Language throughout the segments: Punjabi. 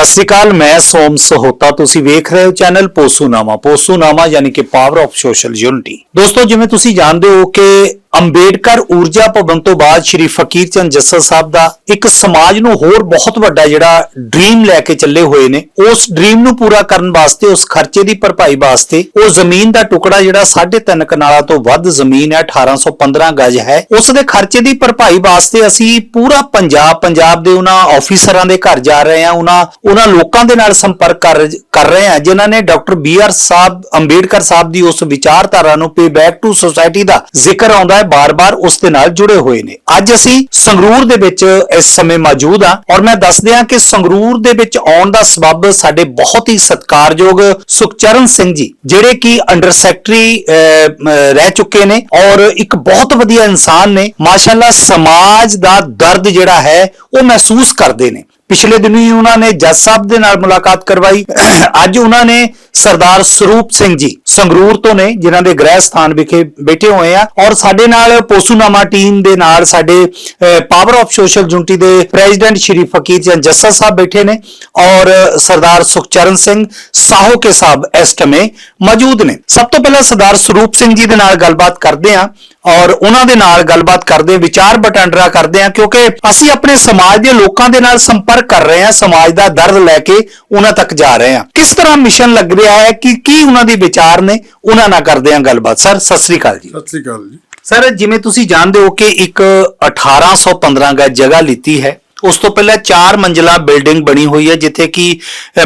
ਸਤਿ ਸ੍ਰੀ ਅਕਾਲ, ਮੈਂ ਸੋਮ ਸਹੋਤਾ। ਤੁਸੀਂ ਵੇਖ ਰਹੇ ਹੋ ਚੈਨਲ ਪੋਸੂਨਾਮਾ। ਪੋਸੂਨਾਮਾ ਯਾਨੀ ਕਿ ਪਾਵਰ ਆਫ ਸੋਸ਼ਲ ਯੂਨਿਟੀ ਦੋਸਤੋ, ਜਿਵੇਂ ਤੁਸੀਂ ਜਾਣਦੇ ਹੋ ਕਿ ਅੰਬੇਡਕਰ ਊਰਜਾ ਭਵਨ ਤੋਂ ਬਾਅਦ ਸ਼੍ਰੀ ਫਕੀਰ ਚੰਦ ਜੱਸਲ ਸਾਹਿਬ ਦਾ ਇੱਕ ਸਮਾਜ ਨੂੰ ਹੋਰ ਬਹੁਤ ਵੱਡਾ ਜਿਹੜਾ ਡ੍ਰੀਮ ਲੈ ਕੇ ਚੱਲੇ ਹੋਏ ਨੇ, ਉਸ ਡ੍ਰੀਮ ਨੂੰ ਪੂਰਾ ਕਰਨ ਵਾਸਤੇ, ਉਸ ਖਰਚੇ ਦੀ ਭਰਪਾਈ ਵਾਸਤੇ, ਉਹ ਜ਼ਮੀਨ ਦਾ ਟੁਕੜਾ ਜਿਹੜਾ 3.5 ਕਨਾਲਾਂ ਤੋਂ ਵੱਧ ਜ਼ਮੀਨ ਹੈ 1815 ਗਜ ਹੈ, ਉਸ ਦੇ ਖਰਚੇ ਦੀ ਭਰਪਾਈ ਵਾਸਤੇ ਅਸੀਂ ਪੂਰਾ ਪੰਜਾਬ ਪੰਜਾਬ ਦੇ ਉਹਨਾਂ ਆਫੀਸਰਾਂ ਦੇ ਘਰ ਜਾ ਰਹੇ ਹਾਂ, ਉਹਨਾਂ ਉਹਨਾਂ ਲੋਕਾਂ ਦੇ ਨਾਲ ਸੰਪਰਕ ਕਰ ਰਹੇ ਹਾਂ, ਜਿਨ੍ਹਾਂ ਨੇ doctor B R sahib, Ambedkar sahib ਦੀ ਉਸ ਵਿਚਾਰਧਾਰਾ ਨੂੰ ਪੇ ਬੈਕ ਟੂ ਸੋਸਾਇਟੀ ਦਾ ਜ਼ਿਕਰ ਆਉਂਦਾ ਹੈ ਬਾਰ-ਬਾਰ ਉਸ ਦੇ ਨਾਲ ਜੁੜੇ ਹੋਏ ਨੇ। ਅੱਜ ਅਸੀਂ ਸੰਗਰੂਰ ਦੇ ਵਿੱਚ ਇਸ ਸਮੇਂ ਮੌਜੂਦ ਹਾਂ ਔਰ ਮੈਂ ਦੱਸ ਦਿਆਂ ਕਿ ਸੰਗਰੂਰ ਦੇ ਵਿੱਚ ਆਉਣ ਦਾ ਸਬਬ ਸਾਡੇ ਬਹੁਤ ਹੀ ਸਤਿਕਾਰਯੋਗ ਸੁਖਚਰਨ ਸਿੰਘ ਜੀ ਜਿਹੜੇ ਕਿ ਅੰਡਰ ਸੈਕਟਰੀ ਅਹ, ਰਹਿ ਚੁੱਕੇ ਨੇ ਔਰ ਇੱਕ ਬਹੁਤ ਵਧੀਆ ਇਨਸਾਨ ਨੇ। ਮਾਸ਼ਾਅੱਲਾ ਸਮਾਜ ਦਾ ਦਰਦ ਜਿਹੜਾ ਹੈ ਉਹ ਮਹਿਸੂਸ ਕਰਦੇ ਨੇ। ਪਿਛਲੇ ਦਿਨੀ ਹੀ ਉਹਨਾਂ ਨੇ ਜੱਜ ਸਾਹਿਬ ਦੇ ਨਾਲ ਮੁਲਾਕਾਤ ਕਰਵਾਈ। ਅੱਜ ਉਹਨਾਂ ਨੇ ਸਰਦਾਰ ਸਰੂਪ ਸਿੰਘ ਜੀ ਸੰਗਰੂਰ ਤੋਂ ਨੇ, ਜਿਨ੍ਹਾਂ ਦੇ ਗ੍ਰਹਿ ਸਥਾਨ ਵਿਖੇ ਬੈਠੇ ਹੋਏ ਆ। ਔਰ ਸਾਡੇ ਨਾਲ ਪੋਸੂਨਾਮਾ ਟੀਮ ਦੇ ਨਾਲ ਸਾਡੇ ਪਾਵਰ ਆਫ ਸੋਸ਼ਲ ਯੂਨਿਟੀ ਦੇ ਪ੍ਰੈਜ਼ੀਡੈਂਟ ਸ਼੍ਰੀ ਫਕੀਰ ਚੰਦ ਜੱਸਾ ਸਾਹਿਬ ਬੈਠੇ ਨੇ। ਔਰ ਸਰਦਾਰ ਸੁਖਚਰਨ ਸਿੰਘ ਸਾਹੋ ਕੇ ਸਾਹਿਬ ਇਸ ਸਮੇਂ ਮੌਜੂਦ ਨੇ। ਸਭ ਤੋਂ ਪਹਿਲਾਂ ਸਰਦਾਰ ਸਰੂਪ ਸਿੰਘ ਜੀ ਦੇ ਨਾਲ ਗੱਲਬਾਤ ਕਰਦੇ ਆ ਔਰ ਉਹਨਾਂ ਦੇ ਨਾਲ ਗੱਲਬਾਤ ਕਰਦੇ, ਵਿਚਾਰ ਵਟਾਂਦਰਾ ਕਰਦੇ ਆ ਕਿਉਂਕਿ ਅਸੀਂ ਆਪਣੇ ਸਮਾਜ ਦੇ ਲੋਕਾਂ ਦੇ ਨਾਲ ਸੰਪਰਕ ਕਰ ਰਹੇ ਹਾਂ। ਸਮਾਜ ਦਾ ਦਰਦ ਲੈ ਕੇ ਉਹਨਾਂ ਤੱਕ ਜਾ ਰਹੇ ਹਾਂ। ਕਿਸ ਤਰ੍ਹਾਂ ਮਿਸ਼ਨ ਲੱਗ ਰਿਹਾ ਹੈ ਕਿ ਕੀ ਉਹਨਾਂ ਦੇ ਵਿਚਾਰ ਨੇ ਉਹਨਾਂ ਨਾਲ ਕਰਦੇ ਹਾਂ ਗੱਲਬਾਤ। ਸਰ ਸਤਿ ਸ੍ਰੀ ਅਕਾਲ ਜੀ। ਸਤਿ ਸ੍ਰੀ ਅਕਾਲ ਜੀ। ਸਰ ਜਿਵੇਂ ਤੁਸੀਂ ਜਾਣਦੇ ਹੋ ਕਿ ਇੱਕ 1815 ਗਜ ਜਗ੍ਹਾ ਲਿੱਤੀ ਹੈ ਉਸ ਤੋਂ ਪਹਿਲਾਂ ਚਾਰ ਮੰਜ਼ਲਾ ਬਿਲਡਿੰਗ ਬਣੀ ਹੋਈ ਹੈ ਜਿੱਥੇ ਕਿ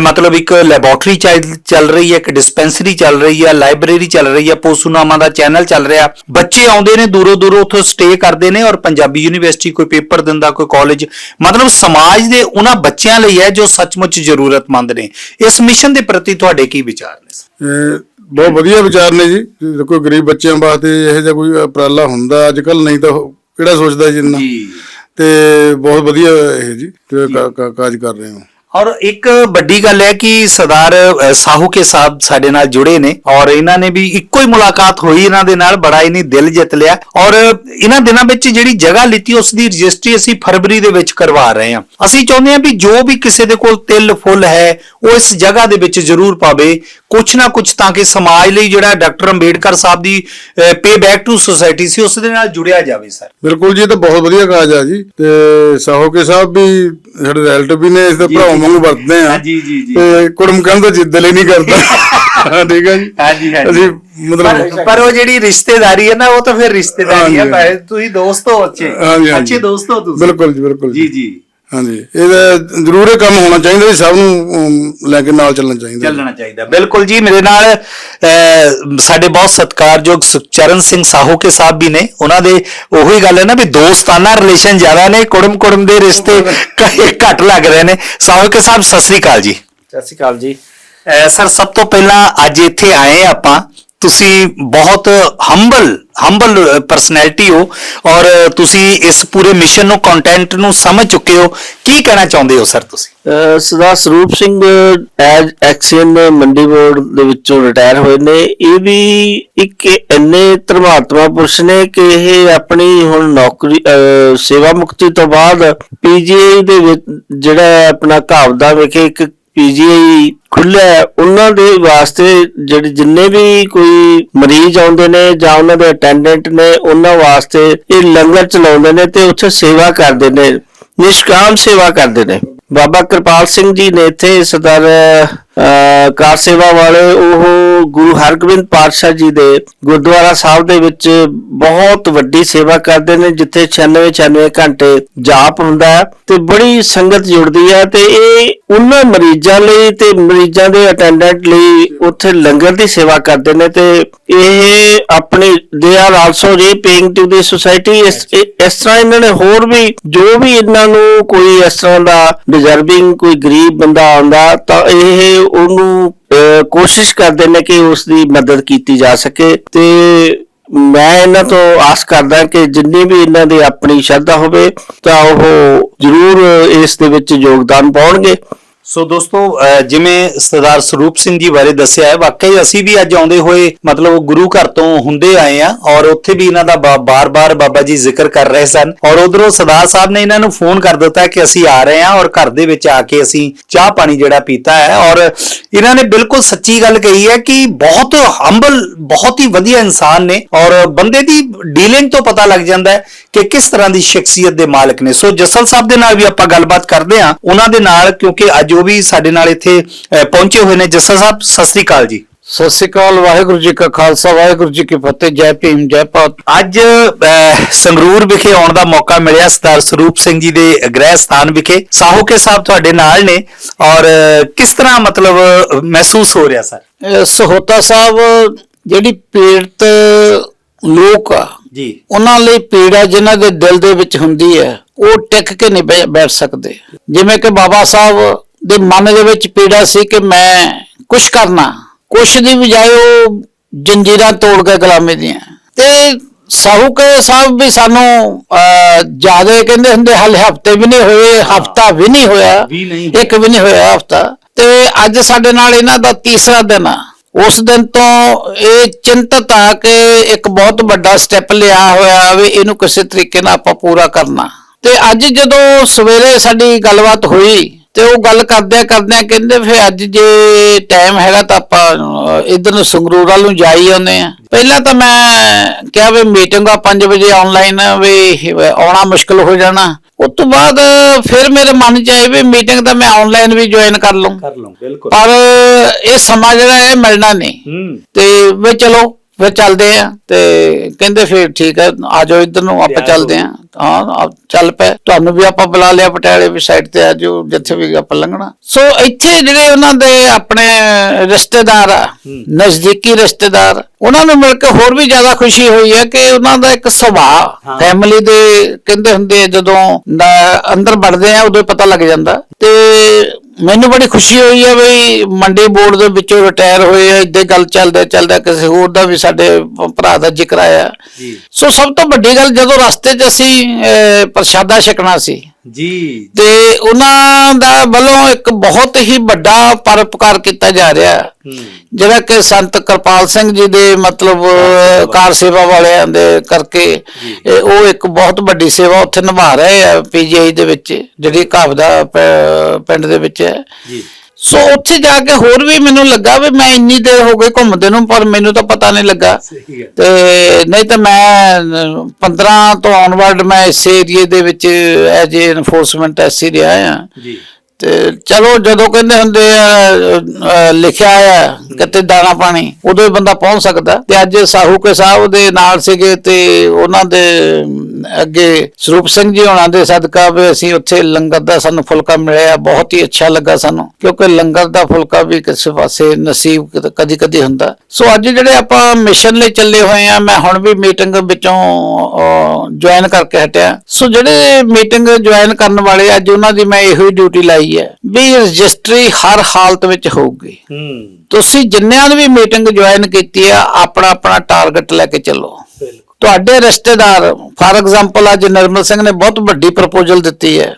ਮਤਲਬ ਇੱਕ ਲੈਬੋਰਟਰੀ ਚੱਲ ਰਹੀ ਹੈ ਇੱਕ ਡਿਸਪੈਂਸਰੀ ਚੱਲ ਰਹੀ ਹੈ ਲਾਇਬ੍ਰੇਰੀ ਚੱਲ ਰਹੀ ਹੈ ਪੋਸੂਨਾਮਾ ਦਾ ਚੈਨਲ ਚੱਲ ਰਿਹਾ। ਬੱਚੇ ਆਉਂਦੇ ਨੇ ਦੂਰੋਂ ਦੂਰੋਂ ਉੱਥੋਂ ਸਟੇ ਕਰਦੇ ਨੇ ਔਰ ਪੰਜਾਬੀ ਯੂਨੀਵਰਸਿਟੀ ਕੋਈ ਪੇਪਰ ਦਿੰਦਾ ਕੋਈ ਕਾਲਜ ਮਤਲਬ ਸਮਾਜ ਦੇ ਉਹਨਾਂ ਬੱਚਿਆਂ ਲਈ ਹੈ ਜੋ ਸੱਚਮੁੱਚ ਜ਼ਰੂਰਤਮੰਦ ਨੇ। ਇਸ ਮਿਸ਼ਨ ਦੇ ਪ੍ਰਤੀ ਤੁਹਾਡੇ ਕੀ ਵਿਚਾਰ ਨੇ? ਬਹੁਤ ਵਧੀਆ ਵਿਚਾਰ ਨੇ ਜੀ। ਜੇ ਕੋਈ ਗਰੀਬ ਬੱਚਿਆਂ ਵਾਸਤੇ ਇਹੋ ਜਿਹਾ ਕੋਈ ਉਪਰਾਲਾ ਹੁੰਦਾ ਅੱਜ ਕੱਲ ਨਹੀਂ ਤਾਂ ਕਿਹੜਾ ਸੋਚਦਾ ਜੀ ਇੰਨਾ? ਤੇ ਬਹੁਤ ਵਧੀਆ ਇਹ ਜੀ ਤੇ ਕਾ- ਕਾ- ਕਾਜ ਕਰ ਰਹੇ ਹੋ। ਔਰ ਇੱਕ ਵੱਡੀ ਗੱਲ ਹੈ ਕਿ ਸਰਦਾਰ ਸਾਹੂ ਕੇ ਸਾਹਿਬ ਸਾਡੇ ਨਾਲ ਜੁੜੇ ਨੇ ਔਰ ਇਹਨਾਂ ਨੇ ਵੀ ਇੱਕੋ ਹੀ ਮੁਲਾਕਾਤ ਹੋਈ ਇਹਨਾਂ ਦੇ ਨਾਲ, ਬੜਾ ਇਹਨੇ ਦਿਲ ਜਿੱਤ ਲਿਆ। ਔਰ ਇਹਨਾਂ ਦਿਨਾਂ ਵਿੱਚ ਜਿਹੜੀ ਜਗ੍ਹਾ ਲਿੱਤੀ ਉਸ ਦੀ ਰਜਿਸਟਰੀ ਅਸੀਂ ਫਰਵਰੀ ਦੇ ਵਿੱਚ ਕਰਵਾ ਰਹੇ ਹਾਂ। ਅਸੀਂ ਚਾਹੁੰਦੇ ਹਾਂ ਵੀ ਜੋ ਵੀ ਕਿਸੇ ਦੇ ਕੋਲ ਤਿਲ ਫੁੱਲ ਹੈ, ਉਹ ਇਸ ਜਗ੍ਹਾ ਦੇ ਵਿੱਚ ਜ਼ਰੂਰ ਪਾਵੇ। ਕੁਛ ਨਾ ਕੁਛ ਤਾਂ ਕਿ ਸਮਾਜ ਲਈ ਜਿਹੜਾ ਡਾਕਟਰ ਅੰਬੇਡਕਰ ਸਾਹਿਬ ਦੀ ਪੇ ਬੈਕ ਟੂ ਸੋਸਾਇਟੀ ਸੀ, ਉਸ ਦੇ ਨਾਲ ਜੁੜਿਆ ਜਾਵੇ, ਸਰ। ਬਿਲਕੁਲ ਜੀ, ਇਹ ਤਾਂ ਬਹੁਤ ਵਧੀਆ ਕਾਜ ਆ ਜੀ। ਤੇ ਸਾਹੋਕੇ ਸਾਹਿਬ ਵੀ ਸਾਡੇ ਰਿਲੇਟਿਵ ਵੀ ਨੇ ਇਸ ਦਾ ਭਰਾਵਾਂ ਵਾਂਗੂ ਵਰਤਦੇ ਆ। ਜੀ, ਜੀ, ਜੀ। ਤੇ ਕੁੜਮ ਕਹਿੰਦਾ ਜਿੱਦ ਲਈ ਨਹੀਂ ਕਰਦਾ। ਠੀਕ ਹੈ ਜੀ ਹਾਂਜੀ, ਹਾਂਜੀ। ਅਸੀਂ ਮਤਲਬ ਪਰ ਉਹ ਜਿਹੜੀ ਰਿਸ਼ਤੇਦਾਰੀ ਹੈ ਨਾ ਉਹ ਤਾਂ ਫਿਰ ਰਿਸ਼ਤੇਦਾਰੀ ਹੈ। ਭਾਵੇਂ ਤੁਸੀਂ ਦੋਸਤ ਹੋ ਅੱਛੇ। ਅੱਛੇ ਦੋਸਤ ਹੋ ਤੁਸੀਂ। ਬਿਲਕੁਲ ਜੀ ਬਿਲਕੁਲ ਜੀ ਜੀ। ਹਾਂਜੀ। ਇਹਦਾ ਜ਼ਰੂਰ ਇਹ ਕੰਮ ਹੋਣਾ ਚਾਹੀਦਾ ਜੀ ਸਭ ਨੂੰ ਅਮ, ਲੈ ਕੇ ਨਾਲ ਚੱਲਣਾ ਚਾਹੀਦਾ ਚੱਲਣਾ ਚਾਹੀਦਾ। ਬਿਲਕੁਲ ਜੀ ਮੇਰੇ ਨਾਲ ਅਹ, ਸਾਡੇ ਬਹੁਤ ਸਤਿਕਾਰਯੋਗ ਸੁਖਚਰਨ ਸਿੰਘ ਸਾਹੂ ਕੇ ਸਾਹਿਬ ਵੀ ਨੇ। ਉਹਨਾਂ ਦੇ ਉਹੀ ਗੱਲ ਹੈ ਨਾ ਵੀ ਦੋਸਤਾਨਾ ਰਿਲੇਸ਼ਨ ਜ਼ਿਆਦਾ ਨੇ ਕੁੜਮ ਕੁੜਮ ਦੇ ਰਿਸ਼ਤੇ ਕ- ਘੱਟ ਲੱਗ ਰਹੇ ਨੇ। ਸਾਹੂ ਕੇ ਸਾਹਿਬ ਸਤਿ ਸ੍ਰੀ ਅਕਾਲ ਜੀ। ਸਤਿ ਸ਼੍ਰੀ ਅਕਾਲ ਜੀ। ਅਹ ਸਰ ਸਭ ਤੋਂ ਪਹਿਲਾਂ ਅੱਜ ਇੱਥੇ ਆਏ ਆਪਾਂ। ਤੁਸੀਂ ਬਹੁਤ ਹੰਬਲ ਹੰਬਲ ਪਰਸਨੈਲਿਟੀ ਹੋ ਔਰ ਤੁਸੀਂ ਇਸ ਪੂਰੇ ਮਿਸ਼ਨ ਨੂੰ ਕੰਟੈਂਟ ਨੂੰ ਸਮਝ ਚੁੱਕੇ ਹੋ। ਕੀ ਕਹਿਣਾ ਚਾਹੁੰਦੇ ਹੋ ਸਰ ਤੁਸੀਂ? ਅਹ Sardar Sarup Singh as XEN Mandi board ਦੇ ਵਿੱਚੋਂ ਰਿਟਾਇਰ ਹੋਏ ਨੇ। ਇਹ ਵੀ ਇੱਕ ਇੰਨੇ ਧਰਮਾਤਮਾ ਪੁਰਸ਼ ਨੇ ਕਿ ਇਹ ਆਪਣੀ ਹੁਣ ਨੌਕਰੀ ਸੇਵਾ ਮੁਕਤੀ ਤੋਂ ਬਾਅਦ ਪੀਜੀਆਈ ਦੇ ਜਿਹੜਾ ਆਪਣਾ ਘਾਵਦਾ ਵਿਖੇ, ਇੱਕ ਪੀਜੀਆਈ ਖੁੱਲਿਆ ਉਹਨਾਂ ਦੇ ਵਾਸਤੇ ਜਿਹੜੇ ਜਿੰਨੇ ਵੀ ਕੋਈ ਮਰੀਜ਼ ਆਉਂਦੇ ਨੇ ਜਾਂ ਉਹਨਾਂ ਦੇ ਅਟੈਂਡੈਂਟ ਨੇ, ਉਹਨਾਂ ਵਾਸਤੇ ਇਹ ਲੰਗਰ ਚਲਾਉਂਦੇ ਨੇ ਤੇ ਉੱਥੇ ਸੇਵਾ ਕਰਦੇ ਨੇ, ਨਿਸ਼ਕਾਮ ਸੇਵਾ ਕਰਦੇ ਨੇ। ਬਾਬਾ ਕਿਰਪਾਲ ਸਿੰਘ ਜੀ ਨੇ ਇੱਥੇ ਸਰਦਾਰ ਕਾਰ ਸੇਵਾ ਵਾਲੇ ਉਹ ਗੁਰੂ ਹਰਗੋਬਿੰਦ ਪਾਤਸ਼ਾਹ ਜੀ ਦੇ ਗੁਰਦੁਆਰਾ ਸਾਹਿਬ ਦੇ ਵਿੱਚ ਬਹੁਤ ਵੱਡੀ ਸੇਵਾ ਕਰਦੇ ਨੇ ਜਿੱਥੇ 96 96 ਘੰਟੇ ਜਾਪ ਹੁੰਦਾ ਤੇ ਬੜੀ ਸੰਗਤ ਜੁੜਦੀ ਹੈ ਤੇ ਇਹ ਉਹਨਾਂ ਮਰੀਜ਼ਾਂ ਲਈ ਤੇ ਮਰੀਜ਼ਾਂ ਦੇ ਅਟੈਂਡੈਂਟ ਲਈ ਉੱਥੇ ਲੰਗਰ ਦੀ ਸੇਵਾ ਕਰਦੇ ਨੇ ਤੇ ਇਹ ਆਪਣੀ they are also repaying to the society ਇਸ ਤਰ੍ਹਾਂ ਇਹਨਾਂ ਨੇ ਹੋਰ ਵੀ ਜੋ ਵੀ ਇਹਨਾਂ ਨੂੰ ਕੋਈ ਇਸ ਤਰ੍ਹਾਂ ਦਾ ਡਿਜ਼ਰਵਿੰਗ ਕੋਈ ਗਰੀਬ ਬੰਦਾ ਆਉਂਦਾ ਤਾਂ ਇਹ ਉਹਨੂੰ ਕੋਸ਼ਿਸ਼ ਕਰਦੇ ਨੇ ਕਿ ਉਸ ਦੀ ਮਦਦ ਕੀਤੀ ਜਾ ਸਕੇ ਤੇ ਮੈਂ ਇਹਨਾਂ ਤੋਂ ਆਸ ਕਰਦਾ ਕਿ ਜਿੰਨੀ ਵੀ ਇਹਨਾਂ ਦੀ ਆਪਣੀ ਸ਼ਰਧਾ ਹੋਵੇ ਤਾਂ ਉਹ ਜ਼ਰੂਰ ਇਸ ਦੇ ਵਿੱਚ ਯੋਗਦਾਨ ਪਾਉਣਗੇ। ਸੋ ਦੋਸਤੋ, ਅਹ, ਜਿਵੇਂ ਸਰਦਾਰ ਸਰੂਪ ਸਿੰਘ ਜੀ ਬਾਰੇ ਦੱਸਿਆ ਹੈ, ਵਾਕਈ ਅਸੀਂ ਵੀ ਅੱਜ ਆਉਂਦੇ ਹੋਏ, ਮਤਲਬ ਗੁਰੂ ਘਰ ਤੋਂ ਹੁੰਦੇ ਆਏ ਆ ਔਰ ਉੱਥੇ ਵੀ ਇਹਨਾਂ ਦਾ ਬਾਰ-ਬਾਰ ਬਾਬਾ ਜੀ ਜ਼ਿਕਰ ਕਰ ਰਹੇ ਸਨ ਔਰ ਉਧਰੋਂ ਸਰਦਾਰ ਸਾਹਿਬ ਨੇ ਇਹਨਾਂ ਨੂੰ ਫੋਨ ਕਰ ਦਿੱਤਾ ਕਿ ਅਸੀਂ ਆ ਰਹੇ ਹਾਂ ਔਰ ਘਰ ਦੇ ਵਿੱਚ ਆ ਕੇ ਅਸੀਂ ਚਾਹ ਪਾਣੀ ਜਿਹੜਾ ਪੀਤਾ ਹੈ ਔਰ ਇਹਨਾਂ ਨੇ ਬਿਲਕੁਲ ਸੱਚੀ ਗੱਲ ਕਹੀ ਹੈ ਕਿ ਬਹੁਤ ਹੰਬਲ ਬਹੁਤ ਹੀ ਵਧੀਆ ਇਨਸਾਨ ਨੇ ਔਰ ਬੰਦੇ ਦੀ ਡੀਲਿੰਗ ਤੋਂ ਪਤਾ ਲੱਗ ਜਾਂਦਾ ਹੈ ਕਿ ਕਿਸ ਤਰ੍ਹਾਂ ਦੀ ਸ਼ਖਸੀਅਤ ਦੇ ਮਾਲਕ ਨੇ। ਸੋ ਜਸਲ ਸਾਹਿਬ ਦੇ ਨਾਲ ਵੀ ਆਪਾਂ ਗੱਲਬਾਤ ਕਰਦੇ ਹਾਂ। ਉਹਨਾਂ ਦੇ ਨਾਲ, ਕਿਉਂਕਿ ਅੱਜ ਉਹ ਵੀ ਸਾਡੇ ਨਾਲ ਇੱਥੇ ਪਹੁੰਚੇ ਹੋਏ ਨੇ। ਜਸਲ ਸਾਹਿਬ ਸਤਿ ਸ੍ਰੀ ਅਕਾਲ ਜੀ। ਸਤਿ ਸ੍ਰੀ ਅਕਾਲ ਵਾਹਿਗੁਰੂ ਜੀ ਕਾ ਖਾਲਸਾ ਵਾਹਿਗੁਰੂ ਜੀ ਕੀ ਫਤਿਹ। ਜੈ ਭੀਮ ਜੈ ਭਾਰਤ। ਅੱਜ ਅਹ, ਸੰਗਰੂਰ ਵਿਖੇ ਆਉਣ ਦਾ ਮੌਕਾ ਮਿਲਿਆ ਸਰਦਾਰ ਸਰੂਪ ਸਿੰਘ ਜੀ ਦੇ ਗ੍ਰਹਿ ਸਥਾਨ ਵਿਖੇ। ਸਾਹੋਕੇ ਸਾਹਿਬ ਤੁਹਾਡੇ ਨਾਲ ਨੇ ਔਰ ਅਹ, ਕਿਸ ਤਰ੍ਹਾਂ ਮਤਲਬ ਅਹ, ਮਹਿਸੂਸ ਹੋ ਰਿਹਾ ਸਰ? ਇਹ ਸਹੋਤਾ ਸਾਹਿਬ ਜਿਹੜੀ ਪੀੜਤ ਲੋਕ ਆ ਜੀ। ਉਹਨਾਂ ਲਈ ਪੀੜਾ ਜਿਨ੍ਹਾਂ ਦੇ ਦਿਲ ਦੇ ਵਿੱਚ ਹੁੰਦੀ ਹੈ ਉਹ ਟਿਕ ਕੇ ਨਹੀਂ ਬੈ- ਬੈਠ ਸਕਦੇ। ਜਿਵੇਂ ਕਿ ਬਾਬਾ ਸਾਹਿਬ ਦੇ ਮਨ ਦੇ ਵਿੱਚ ਪੀੜਾ ਸੀ ਕਿ ਮੈਂ ਕੁਛ ਕਰਨਾ। ਕੁਛ ਦੀ ਬਜਾਏ ਉਹ ਜੰਜੀਰਾਂ ਤੋੜ ਕੇ ਗੁਲਾਮੀ ਦੀਆਂ। ਤੇ ਸਾਹੂਕੇ ਸਾਹਿਬ ਵੀ ਸਾਨੂੰ ਜ਼ਿਆਦਾ ਕਹਿੰਦੇ ਹੁੰਦੇ ਹਾਲੇ ਹਫ਼ਤੇ ਵੀ ਨਹੀਂ ਹੋਏ ਹਫਤਾ ਵੀ ਨਹੀਂ ਹੋਇਆ। ਇੱਕ ਵੀ ਨਹੀਂ ਹੋਇਆ ਹਫਤਾ। ਤੇ ਅੱਜ ਸਾਡੇ ਨਾਲ ਇਹਨਾਂ ਦਾ ਤੀਸਰਾ ਦਿਨ ਆ। ਉਸ ਦਿਨ ਤੋਂ ਇਹ ਚਿੰਤਤ ਆ ਕਿ ਇੱਕ ਬਹੁਤ ਵੱਡਾ ਸਟੈਪ ਲਿਆ ਹੋਇਆ ਵੀ ਇਹਨੂੰ ਕਿਸੇ ਤਰੀਕੇ ਨਾਲ ਆਪਾਂ ਪੂਰਾ ਕਰਨਾ। ਤੇ ਅੱਜ ਜਦੋਂ ਸਵੇਰੇ ਸਾਡੀ ਗੱਲਬਾਤ ਹੋਈ ਤੇ ਉਹ ਗੱਲ ਕਰਦਿਆਂ ਕਰਦਿਆਂ ਕਹਿੰਦੇ ਫਿਰ ਅੱਜ ਜੇ ਟਾਈਮ ਹੈਗਾ ਤਾਂ ਆਪਾਂ ਇਧਰ ਨੂੰ ਸੰਗਰੂਰ ਵੱਲ ਨੂੰ ਜਾਈ ਆਉਂਦੇ ਆ। ਪਹਿਲਾਂ ਤਾਂ ਮੈਂ ਕਿਹਾ ਵੀ ਮੀਟਿੰਗ ਆ 5 ਵਜੇ ਆਨਲਾਈਨ ਵੀ ਆਉਣਾ ਮੁਸ਼ਕਲ ਹੋ ਜਾਣਾ। ਉਸ ਤੋਂ ਬਾਅਦ ਫਿਰ ਮੇਰੇ ਮਨ 'ਚ ਆਇਆ ਵੀ ਮੀਟਿੰਗ ਤਾਂ ਮੈਂ ਆਨਲਾਈਨ ਵੀ ਜੁਆਇਨ ਕਰ ਲਵਾਂ ਕਰ ਲਓ ਬਿਲਕੁਲ। ਪਰ ਇਹ ਸਮਾਂ ਜਿਹੜਾ ਹੈ ਮਿਲਣਾ ਨਹੀਂ। ਤੇ ਵੀ ਚਲੋ ਫਿਰ ਚੱਲਦੇ ਆ ਤੇ ਕਹਿੰਦੇ ਫਿਰ ਠੀਕ ਹੈ ਆ ਜਾਓ ਇੱਧਰ ਨੂੰ ਆਪਾਂ ਚੱਲਦੇ ਆ। ਹਾਂ ਆ ਚੱਲ ਪਏ। ਤੁਹਾਨੂੰ ਵੀ ਆਪਾਂ ਬੁਲਾ ਲਿਆ ਪਟਿਆਲੇ ਵੀ ਸਾਈਡ ਤੇ ਆ ਜਾਓ ਜਿੱਥੇ ਵੀ ਆਪਾਂ ਲੰਘਣਾ। ਸੋ ਇੱਥੇ ਜਿਹੜੇ ਉਹਨਾਂ ਦੇ ਆਪਣੇ ਰਿਸ਼ਤੇਦਾਰ ਆ ਨਜ਼ਦੀਕੀ ਰਿਸ਼ਤੇਦਾਰ ਉਹਨਾਂ ਨੂੰ ਮਿਲ ਕੇ ਹੋਰ ਵੀ ਜ਼ਿਆਦਾ ਖੁਸ਼ੀ ਹੋਈ ਹੈ ਕਿ ਉਹਨਾਂ ਦਾ ਇੱਕ ਸੁਭਾਅ। ਫੈਮਿਲੀ ਦੇ ਕਹਿੰਦੇ ਹੁੰਦੇ ਆ ਜਦੋਂ ਅੰਦਰ ਵੜਦੇ ਆ ਉਦੋਂ ਪਤਾ ਲੱਗ ਜਾਂਦਾ। ਤੇ ਮੈਨੂੰ ਬੜੀ ਖੁਸ਼ੀ ਹੋਈ ਹੈ ਵੀ ਮੰਡੀ ਬੋਰਡ ਦੇ ਵਿੱਚੋਂ ਰਿਟਾਇਰ ਹੋਏ ਆ ਇੱਦੇ ਗੱਲ ਚੱਲਦੇ ਚੱਲਦਾ ਕਿਸੇ ਹੋਰ ਦਾ ਵੀ ਸਾਡੇ ਭਰਾ ਦਾ ਜ਼ਿਕਰ ਆਇਆ। ਜੀ। ਸੋ ਸਭ ਤੋਂ ਵੱਡੀ ਗੱਲ ਜਦੋਂ ਰਸਤੇ 'ਚ ਅਸੀਂ ਪ੍ਰਸ਼ਾਦਾ ਛਕਣਾ ਸੀ ਜੀ। ਤੇ ਉਹਨਾਂ ਦਾ ਵੱਲੋਂ ਇੱਕ ਬਹੁਤ ਹੀ ਵੱਡਾ ਪਰਉਪਕਾਰ ਕੀਤਾ ਜਾ ਰਿਹਾ। ਜਿਹੜਾ ਕਿ ਸੰਤ ਕਿਰਪਾਲ ਸਿੰਘ ਜੀ ਦੇ ਮਤਲਬ ਕਾਰ ਸੇਵਾ ਵਾਲਿਆਂ ਦੇ ਕਰਕੇ ਉਹ ਇੱਕ ਬਹੁਤ ਵੱਡੀ ਸੇਵਾ ਉੱਥੇ ਨਿਭਾ ਰਹੇ ਆ ਪੀਜੀਆਈ ਦੇ ਵਿੱਚ ਜਿਹੜੀ ਪ- ਪਿੰਡ ਦੇ ਵਿੱਚ ਹੈ। ਜੀ। ਸੋ ਉੱਥੇ ਜਾ ਕੇ ਹੋਰ ਵੀ ਮੈਨੂੰ ਲੱਗਾ ਵੀ ਮੈਂ ਇੰਨੀ ਦੇਰ ਹੋ ਗਈ ਘੁੰਮਦੇ ਨੂੰ ਪਰ ਮੈਨੂੰ ਤਾਂ ਪਤਾ ਨਹੀਂ ਲੱਗਾ। ਸਹੀ ਹੈ। ਤੇ ਨਹੀਂ ਤਾਂ ਮੈਂ ਅਹ, 15 ਤੋਂ ਆਨਵਰਡ ਮੈਂ ਇਸ ਏਰੀਏ ਦੇ ਵਿੱਚ ਐਜ ਐਨਫੋਰਸਮੈਂਟ ਐਸੀ ਰਿਹਾ ਆ। ਜੀ। ਤੇ ਚਲੋ ਜਦੋਂ ਕਹਿੰਦੇ ਹੁੰਦੇ ਆ ਲਿਖਿਆ ਆ ਕਿਤੇ ਦਾਣਾ ਪਾਣੀ ਉਦੋਂ ਹੀ ਬੰਦਾ ਪਹੁੰਚ ਸਕਦਾ। ਤੇ ਅੱਜ ਸਾਹੂ ਕੇ ਸਾਹਿਬ ਦੇ ਨਾਲ ਸੀਗੇ ਤੇ ਉਹਨਾਂ ਦੇ ਅੱਗੇ ਸਰੂਪ ਸਿੰਘ ਜੀ ਹੋਣਾ ਦੇ ਸਦਕਾ ਵੀ ਅਸੀਂ ਉੱਥੇ ਲੰਗਰ ਦਾ ਸਾਨੂੰ ਫੁਲਕਾ ਮਿਲਿਆ ਬਹੁਤ ਹੀ ਅੱਛਾ ਲੱਗਾ ਸਾਨੂੰ ਕਿਉਂਕਿ ਲੰਗਰ ਦਾ ਫੁਲਕਾ ਵੀ ਕਿਸੇ ਪਾਸੇ ਨਸੀਬ ਕਦੀ ਕਦੀ ਹੁੰਦਾ। ਸੋ ਅੱਜ ਜਿਹੜੇ ਆਪਾਂ ਮਿਸ਼ਨ ਲਈ ਚੱਲੇ ਹੋਏ ਆ ਮੈਂ ਹੁਣ ਵੀ ਮੀਟਿੰਗ ਵਿੱਚੋਂ ਜੁਆਇਨ ਕਰਕੇ ਹਟਿਆ। ਸੋ ਜਿਹੜੇ ਮੀਟਿੰਗ ਜੁਆਇਨ ਕਰਨ ਵਾਲੇ ਅੱਜ ਉਹਨਾਂ ਦੀ ਮੈਂ ਇਹੋ ਹੀ ਡਿਊਟੀ ਲਾਈ ਹੈ ਵੀ ਰਜਿਸਟਰੀ ਹਰ ਹਾਲਤ ਵਿੱਚ ਹੋਊਗੀ। ਤੁਸੀਂ ਜਿੰਨਿਆਂ ਨੇ ਵੀ ਮੀਟਿੰਗ ਜੁਆਇਨ ਕੀਤੀ ਆ ਆਪਣਾ ਆਪਣਾ ਟਾਰਗੇਟ ਲੈ ਕੇ ਚੱਲੋ। ਬਿਲਕੁਲ। ਤੁਹਾਡੇ ਰਿਸ਼ਤੇਦਾਰ ਫਾਰ ਐਗਜ਼ਾਮਪਲ ਅੱਜ ਨਿਰਮਲ ਸਿੰਘ ਨੇ ਬਹੁਤ ਵੱਡੀ ਪ੍ਰਪੋਜ਼ਲ ਦਿੱਤੀ ਹੈ।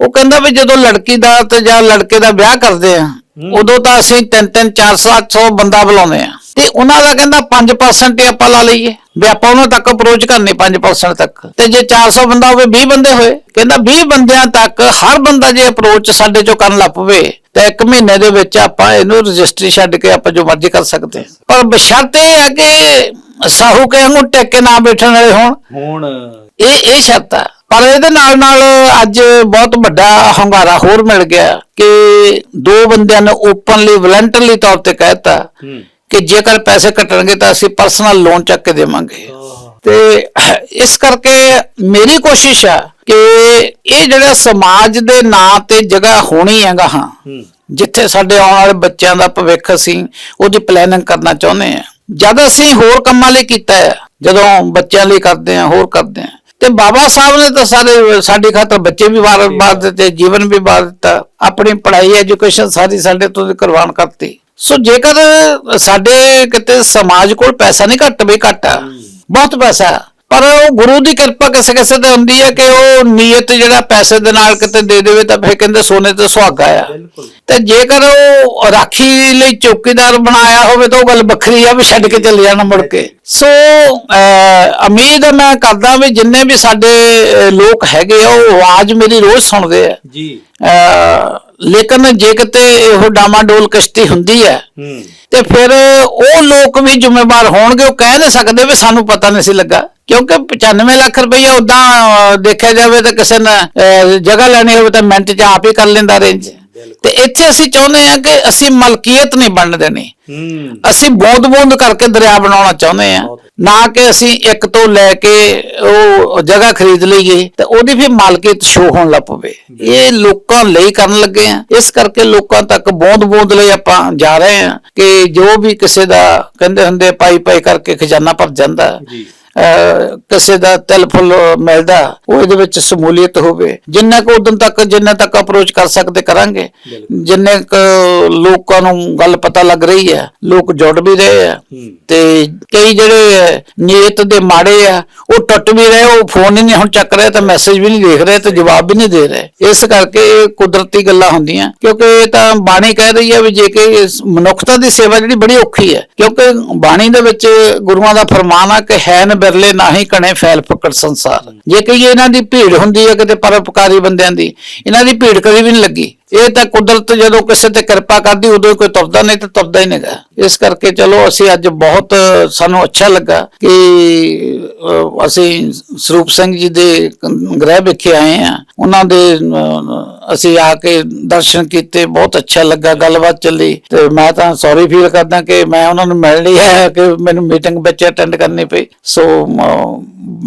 ਉਹ ਕਹਿੰਦਾ ਵੀ ਜਦੋਂ ਲੜਕੀ ਦਾ ਤੇ ਜਾਂ ਲੜਕੇ ਦਾ ਵਿਆਹ ਕਰਦੇ ਆ ਉਦੋਂ ਤਾਂ ਅਸੀਂ 3 3 400 800 ਬੰਦਾ ਬੁਲਾਉਂਦੇ ਆ। ਤੇ ਉਹਨਾਂ ਦਾ ਕਹਿੰਦਾ 5% ਹੀ ਆਪਾਂ ਲਾ ਲਈਏ। ਵੀ ਆਪਾਂ ਉਹਨਾਂ ਤੱਕ ਅਪਰੋਚ ਕਰਨੀ 5% ਤੱਕ। ਤੇ ਜੇ 400 ਬੰਦਾ ਹੋਵੇ 20 ਬੰਦੇ ਹੋਏ। ਕਹਿੰਦਾ 20 ਬੰਦਿਆਂ ਤੱਕ ਹਰ ਬੰਦਾ ਜੇ ਅਪਰੋਚ ਸਾਡੇ ਚੋਂ ਕਰਨ ਲੱਗ ਪਵੇ ਤੇ ਇੱਕ ਮਹੀਨੇ ਦੇ ਵਿੱਚ ਆਪਾਂ ਇਹਨੂੰ ਰਜਿਸਟਰੀ ਛੱਡ ਕੇ ਆਪਾਂ ਜੋ ਮਰਜ਼ੀ ਕਰ ਸਕਦੇ ਪਰ ਬਸ਼ਰਤ ਇਹ ਹੈ ਕਿ ਸਾਹੂ ਕੇ ਵਾਂਗੂ ਟਿਕ ਕੇ ਨਾ ਬੈਠਣ ਵਾਲੇ ਹੋਣ। ਹੁਣ। ਇਹ ਇਹ ਸ਼ਰਤ ਹੈ ਪਰ ਇਹਦੇ ਨਾਲ ਨਾਲ ਅੱਜ ਬਹੁਤ ਵੱਡਾ ਹੰਗਾਰਾ ਹੋਰ ਮਿਲ ਗਿਆ ਕਿ ਦੋ ਬੰਦਿਆਂ ਨੇ ਓਪਨਲੀ ਵਲੰਟਰਲੀ ਤੌਰ ਤੇ ਕਹਿਤਾ ਕਿ ਜੇਕਰ ਪੈਸੇ ਕੱਟਣਗੇ ਤਾਂ ਅਸੀਂ ਪਰਸਨਲ ਲੋਨ ਚੱਕ ਕੇ ਦੇਵਾਂਗੇ। ਤੇ ਇਸ ਕਰਕੇ ਮੇਰੀ ਕੋਸ਼ਿਸ਼ ਹੈ ਕਿ ਇਹ ਜਿਹੜਾ ਸਮਾਜ ਦੇ ਨਾਂ ਤੇ ਜਗ੍ਹਾ ਹੋਣੀ ਹੈਗਾ ਹਾਂ ਹੂੰ। ਜਿੱਥੇ ਸਾਡੇ ਆਉਣ ਵਾਲੇ ਬੱਚਿਆਂ ਦਾ ਭਵਿੱਖ ਅਸੀਂ ਉਹਦੀ ਪਲੈਨਿੰਗ ਕਰਨਾ ਚਾਹੁੰਦੇ ਹਾਂ। ਜਦ ਅਸੀਂ ਹੋਰ ਕੰਮਾਂ ਲਈ ਕੀਤਾ ਹੈ ਜਦੋਂ ਬੱਚਿਆਂ ਲਈ ਕਰਦੇ ਹਾਂ ਹੋਰ ਕਰਦੇ ਹਾਂ ਤੇ ਬਾਬਾ ਸਾਹਿਬ ਨੇ ਤਾਂ ਸਾਡੇ ਸਾਡੇ ਖਾਤਰ ਬੱਚੇ ਵੀ ਵਾਰ ਬਾਰ ਦਿੱਤੇ ਜੀਵਨ ਵੀ ਵਾਰ ਦਿੱਤਾ ਆਪਣੀ ਪੜ੍ਹਾਈ ਐਜੂਕੇਸ਼ਨ ਸਾਰੀ ਸਾਡੇ ਤੋਂ ਕੁਰਬਾਨ ਕਰਤੀ। ਸੋ ਜੇਕਰ ਸਾਡੇ ਕਿਤੇ ਸਮਾਜ ਕੋਲ ਪੈਸਾ ਨਹੀਂ ਘੱਟ ਵੀ ਘੱਟ ਆ ਬਹੁਤ ਪੈਸਾ। ਪਰ ਉਹ ਗੁਰੂ ਦੀ ਕਿਰਪਾ ਕਿਸੇ ਕਿਸੇ ਤੇ ਹੁੰਦੀ ਹੈ ਕਿ ਉਹ ਨੀਅਤ ਜਿਹੜਾ ਪੈਸੇ ਦੇ ਨਾਲ ਕਿਤੇ ਦੇ ਦੇਵੇ ਤਾਂ ਫਿਰ ਕਹਿੰਦੇ ਸੋਨੇ ਤੇ ਸੁਹਾਗਾ ਆ। ਤੇ ਜੇਕਰ ਉਹ ਰਾਖੀ ਲਈ ਚੌਕੀਦਾਰ ਬਣਾਇਆ ਹੋਵੇ ਤਾਂ ਉਹ ਗੱਲ ਵੱਖਰੀ ਆ ਵੀ ਛੱਡ ਕੇ ਚੱਲ ਜਾਣਾ ਮੁੜ ਕੇ। ਸੋ ਉਮੀਦ ਮੈਂ ਕਰਦਾ ਵੀ ਜਿੰਨੇ ਵੀ ਸਾਡੇ ਲੋਕ ਹੈਗੇ ਆ ਉਹ ਆਵਾਜ਼ ਮੇਰੀ ਰੋਜ਼ ਸੁਣਦੇ ਆ। ਜੀ। ਲੇਕਿਨ ਜੇ ਕਿਤੇ ਇਹੋ ਡਾਮਾਡੋਲ ਕਸ਼ਤੀ ਹੁੰਦੀ ਹੈ ਹੂੰ। ਤੇ ਫਿਰ ਉਹ ਲੋਕ ਵੀ ਜ਼ਿੰਮੇਵਾਰ ਹੋਣਗੇ ਉਹ ਕਹਿ ਨਹੀਂ ਸਕਦੇ ਵੀ ਸਾਨੂੰ ਪਤਾ ਨਹੀਂ ਸੀ ਲੱਗਾ। ਕਿਉਂਕਿ 95 ਲੱਖ ਰੁਪਈਆ ਉਦਾਂ ਦੇਖਿਆ ਜਾਵੇ ਤਾਂ ਕਿਸੇ ਨੇ ਜਗ੍ਹਾ ਲੈਣੀ ਹੋਵੇ ਤਾਂ ਮਿੰਟ 'ਚ ਆਪ ਹੀ ਕਰ ਲੈਂਦਾ ਰੇਂਜ ਤੇ ਇੱਥੇ ਅਸੀਂ ਚਾਹੁੰਦੇ ਹਾਂ ਕਿ ਅਸੀਂ ਮਲਕੀਅਤ ਨਹੀਂ ਬਣਨ ਦੇਣੀ। ਹੂੰ। ਅਸੀਂ ਬੂੰਦ ਬੂੰਦ ਕਰਕੇ ਦਰਿਆ ਬਣਾਉਣਾ ਚਾਹੁੰਦੇ ਆ ਨਾ ਕਿ ਅਸੀਂ ਇੱਕ ਤੋਂ ਲੈ ਕੇ ਉਹ ਜਗ੍ਹਾ ਖਰੀਦ ਲਈਏ ਤੇ ਉਹਦੀ ਫਿਰ ਮਾਲਕੀਅਤ ਸ਼ੋ ਹੋਣ ਲੱਗ ਪਵੇ। ਇਹ ਲੋਕਾਂ ਲਈ ਕਰਨ ਲੱਗੇ ਆ। ਇਸ ਕਰਕੇ ਲੋਕਾਂ ਤੱਕ ਬੂੰਦ ਬੂੰਦ ਲਈ ਆਪਾਂ ਜਾ ਰਹੇ ਆ ਕਿ ਜੋ ਵੀ ਕਿਸੇ ਦਾ ਕਹਿੰਦੇ ਹੁੰਦੇ ਪਾਈ ਪਾਈ ਕਰਕੇ ਖਜ਼ਾਨਾ ਭਰ ਜਾਂਦਾ। ਜੀ। ਕਿਸੇ ਦਾ ਤਿਲ ਫੁੱਲ ਮਿਲਦਾ ਉਹ ਇਹਦੇ ਵਿੱਚ ਸਮੂਲੀਅਤ ਹੋਵੇ। ਜਿੰਨਾ ਕੁ ਉਦੋਂ ਤੱਕ ਜਿੰਨਾ ਤੱਕ ਅਪਰੋਚ ਕਰ ਸਕਦੇ ਕਰਾਂਗੇ। ਜਿੰਨੇ ਕੁ ਲੋਕਾਂ ਨੂੰ ਗੱਲ ਪਤਾ ਲੱਗ ਰਹੀ ਹੈ ਲੋਕ ਜੁੜ ਵੀ ਰਹੇ ਆ ਤੇ ਕਈ ਜਿਹੜੇ ਨੀਅਤ ਦੇ ਮਾੜੇ ਆ ਉਹ ਟੁੱਟ ਵੀ ਰਹੇ ਉਹ ਫੋਨ ਹੀ ਨਹੀਂ ਹੁਣ ਚੱਕ ਰਹੇ ਤਾਂ ਮੈਸੇਜ ਵੀ ਨਹੀਂ ਦੇਖ ਰਹੇ ਤੇ ਜਵਾਬ ਵੀ ਨਹੀਂ ਦੇ ਰਹੇ। ਇਸ ਕਰਕੇ ਇਹ ਕੁਦਰਤੀ ਗੱਲਾਂ ਹੁੰਦੀਆਂ ਕਿਉਂਕਿ ਇਹ ਤਾਂ ਬਾਣੀ ਕਹਿ ਰਹੀ ਹੈ ਵੀ ਜੇ ਕਿ ਮਨੁੱਖਤਾ ਦੀ ਸੇਵਾ ਜਿਹੜੀ ਬੜੀ ਔਖੀ ਹੈ ਕਿਉਂਕਿ ਬਾਣੀ ਦੇ ਵਿੱਚ ਗੁਰੂਆਂ ਦਾ ਫਰਮਾਨ ਆ ਕਿ ਹੈ ਨ ਬਿਰਲੇ ਨਾਹੀ ਕਣੇ ਫੈਲ ਫੁੱਕੜ ਸੰਸਾਰ। ਜੇ ਕਹੀਏ ਇਹਨਾਂ ਦੀ ਭੀੜ ਹੁੰਦੀ ਹੈ ਕਿਤੇ ਪਰਉਪਕਾਰੀ ਬੰਦਿਆਂ ਦੀ, ਇਹਨਾਂ ਦੀ ਭੀੜ ਕਦੀ ਵੀ ਨਹੀਂ ਲੱਗੀ। ਇਹ ਤਾਂ ਕੁਦਰਤ ਜਦੋਂ ਕਿਸੇ ਤੇ ਕਿਰਪਾ ਕਰਦੀ ਉਦੋਂ ਕੋਈ ਤੁਰਦਾ ਨਹੀਂ ਤੇ ਤੁਰਦਾ ਹੀ ਨਹੀਂਗਾ। ਇਸ ਕਰਕੇ ਚਲੋ ਅਸੀਂ ਅੱਜ ਬਹੁਤ ਸਾਨੂੰ ਅੱਛਾ ਲੱਗਾ ਕਿ ਅਸੀਂ ਸਰੂਪ ਸਿੰਘ ਜੀ ਦੇ ਗ੍ਰਹਿ ਵਿਖੇ ਆਏ ਆ ਉਹਨਾਂ ਦੇ ਅਸੀਂ ਆ ਕੇ ਦਰਸ਼ਨ ਕੀਤੇ ਬਹੁਤ ਅੱਛਾ ਲੱਗਾ ਗੱਲਬਾਤ ਚੱਲੀ। ਤੇ ਮੈਂ ਤਾਂ ਸੌਰੀ ਫੀਲ ਕਰਦਾ ਕਿ ਮੈਂ ਉਹਨਾਂ ਨੂੰ ਮਿਲ ਨਹੀਂ ਹੈ ਕਿ ਮੈਨੂੰ ਮੀਟਿੰਗ ਵਿੱਚ ਅਟੈਂਡ ਕਰਨੀ ਪਈ। ਸੋ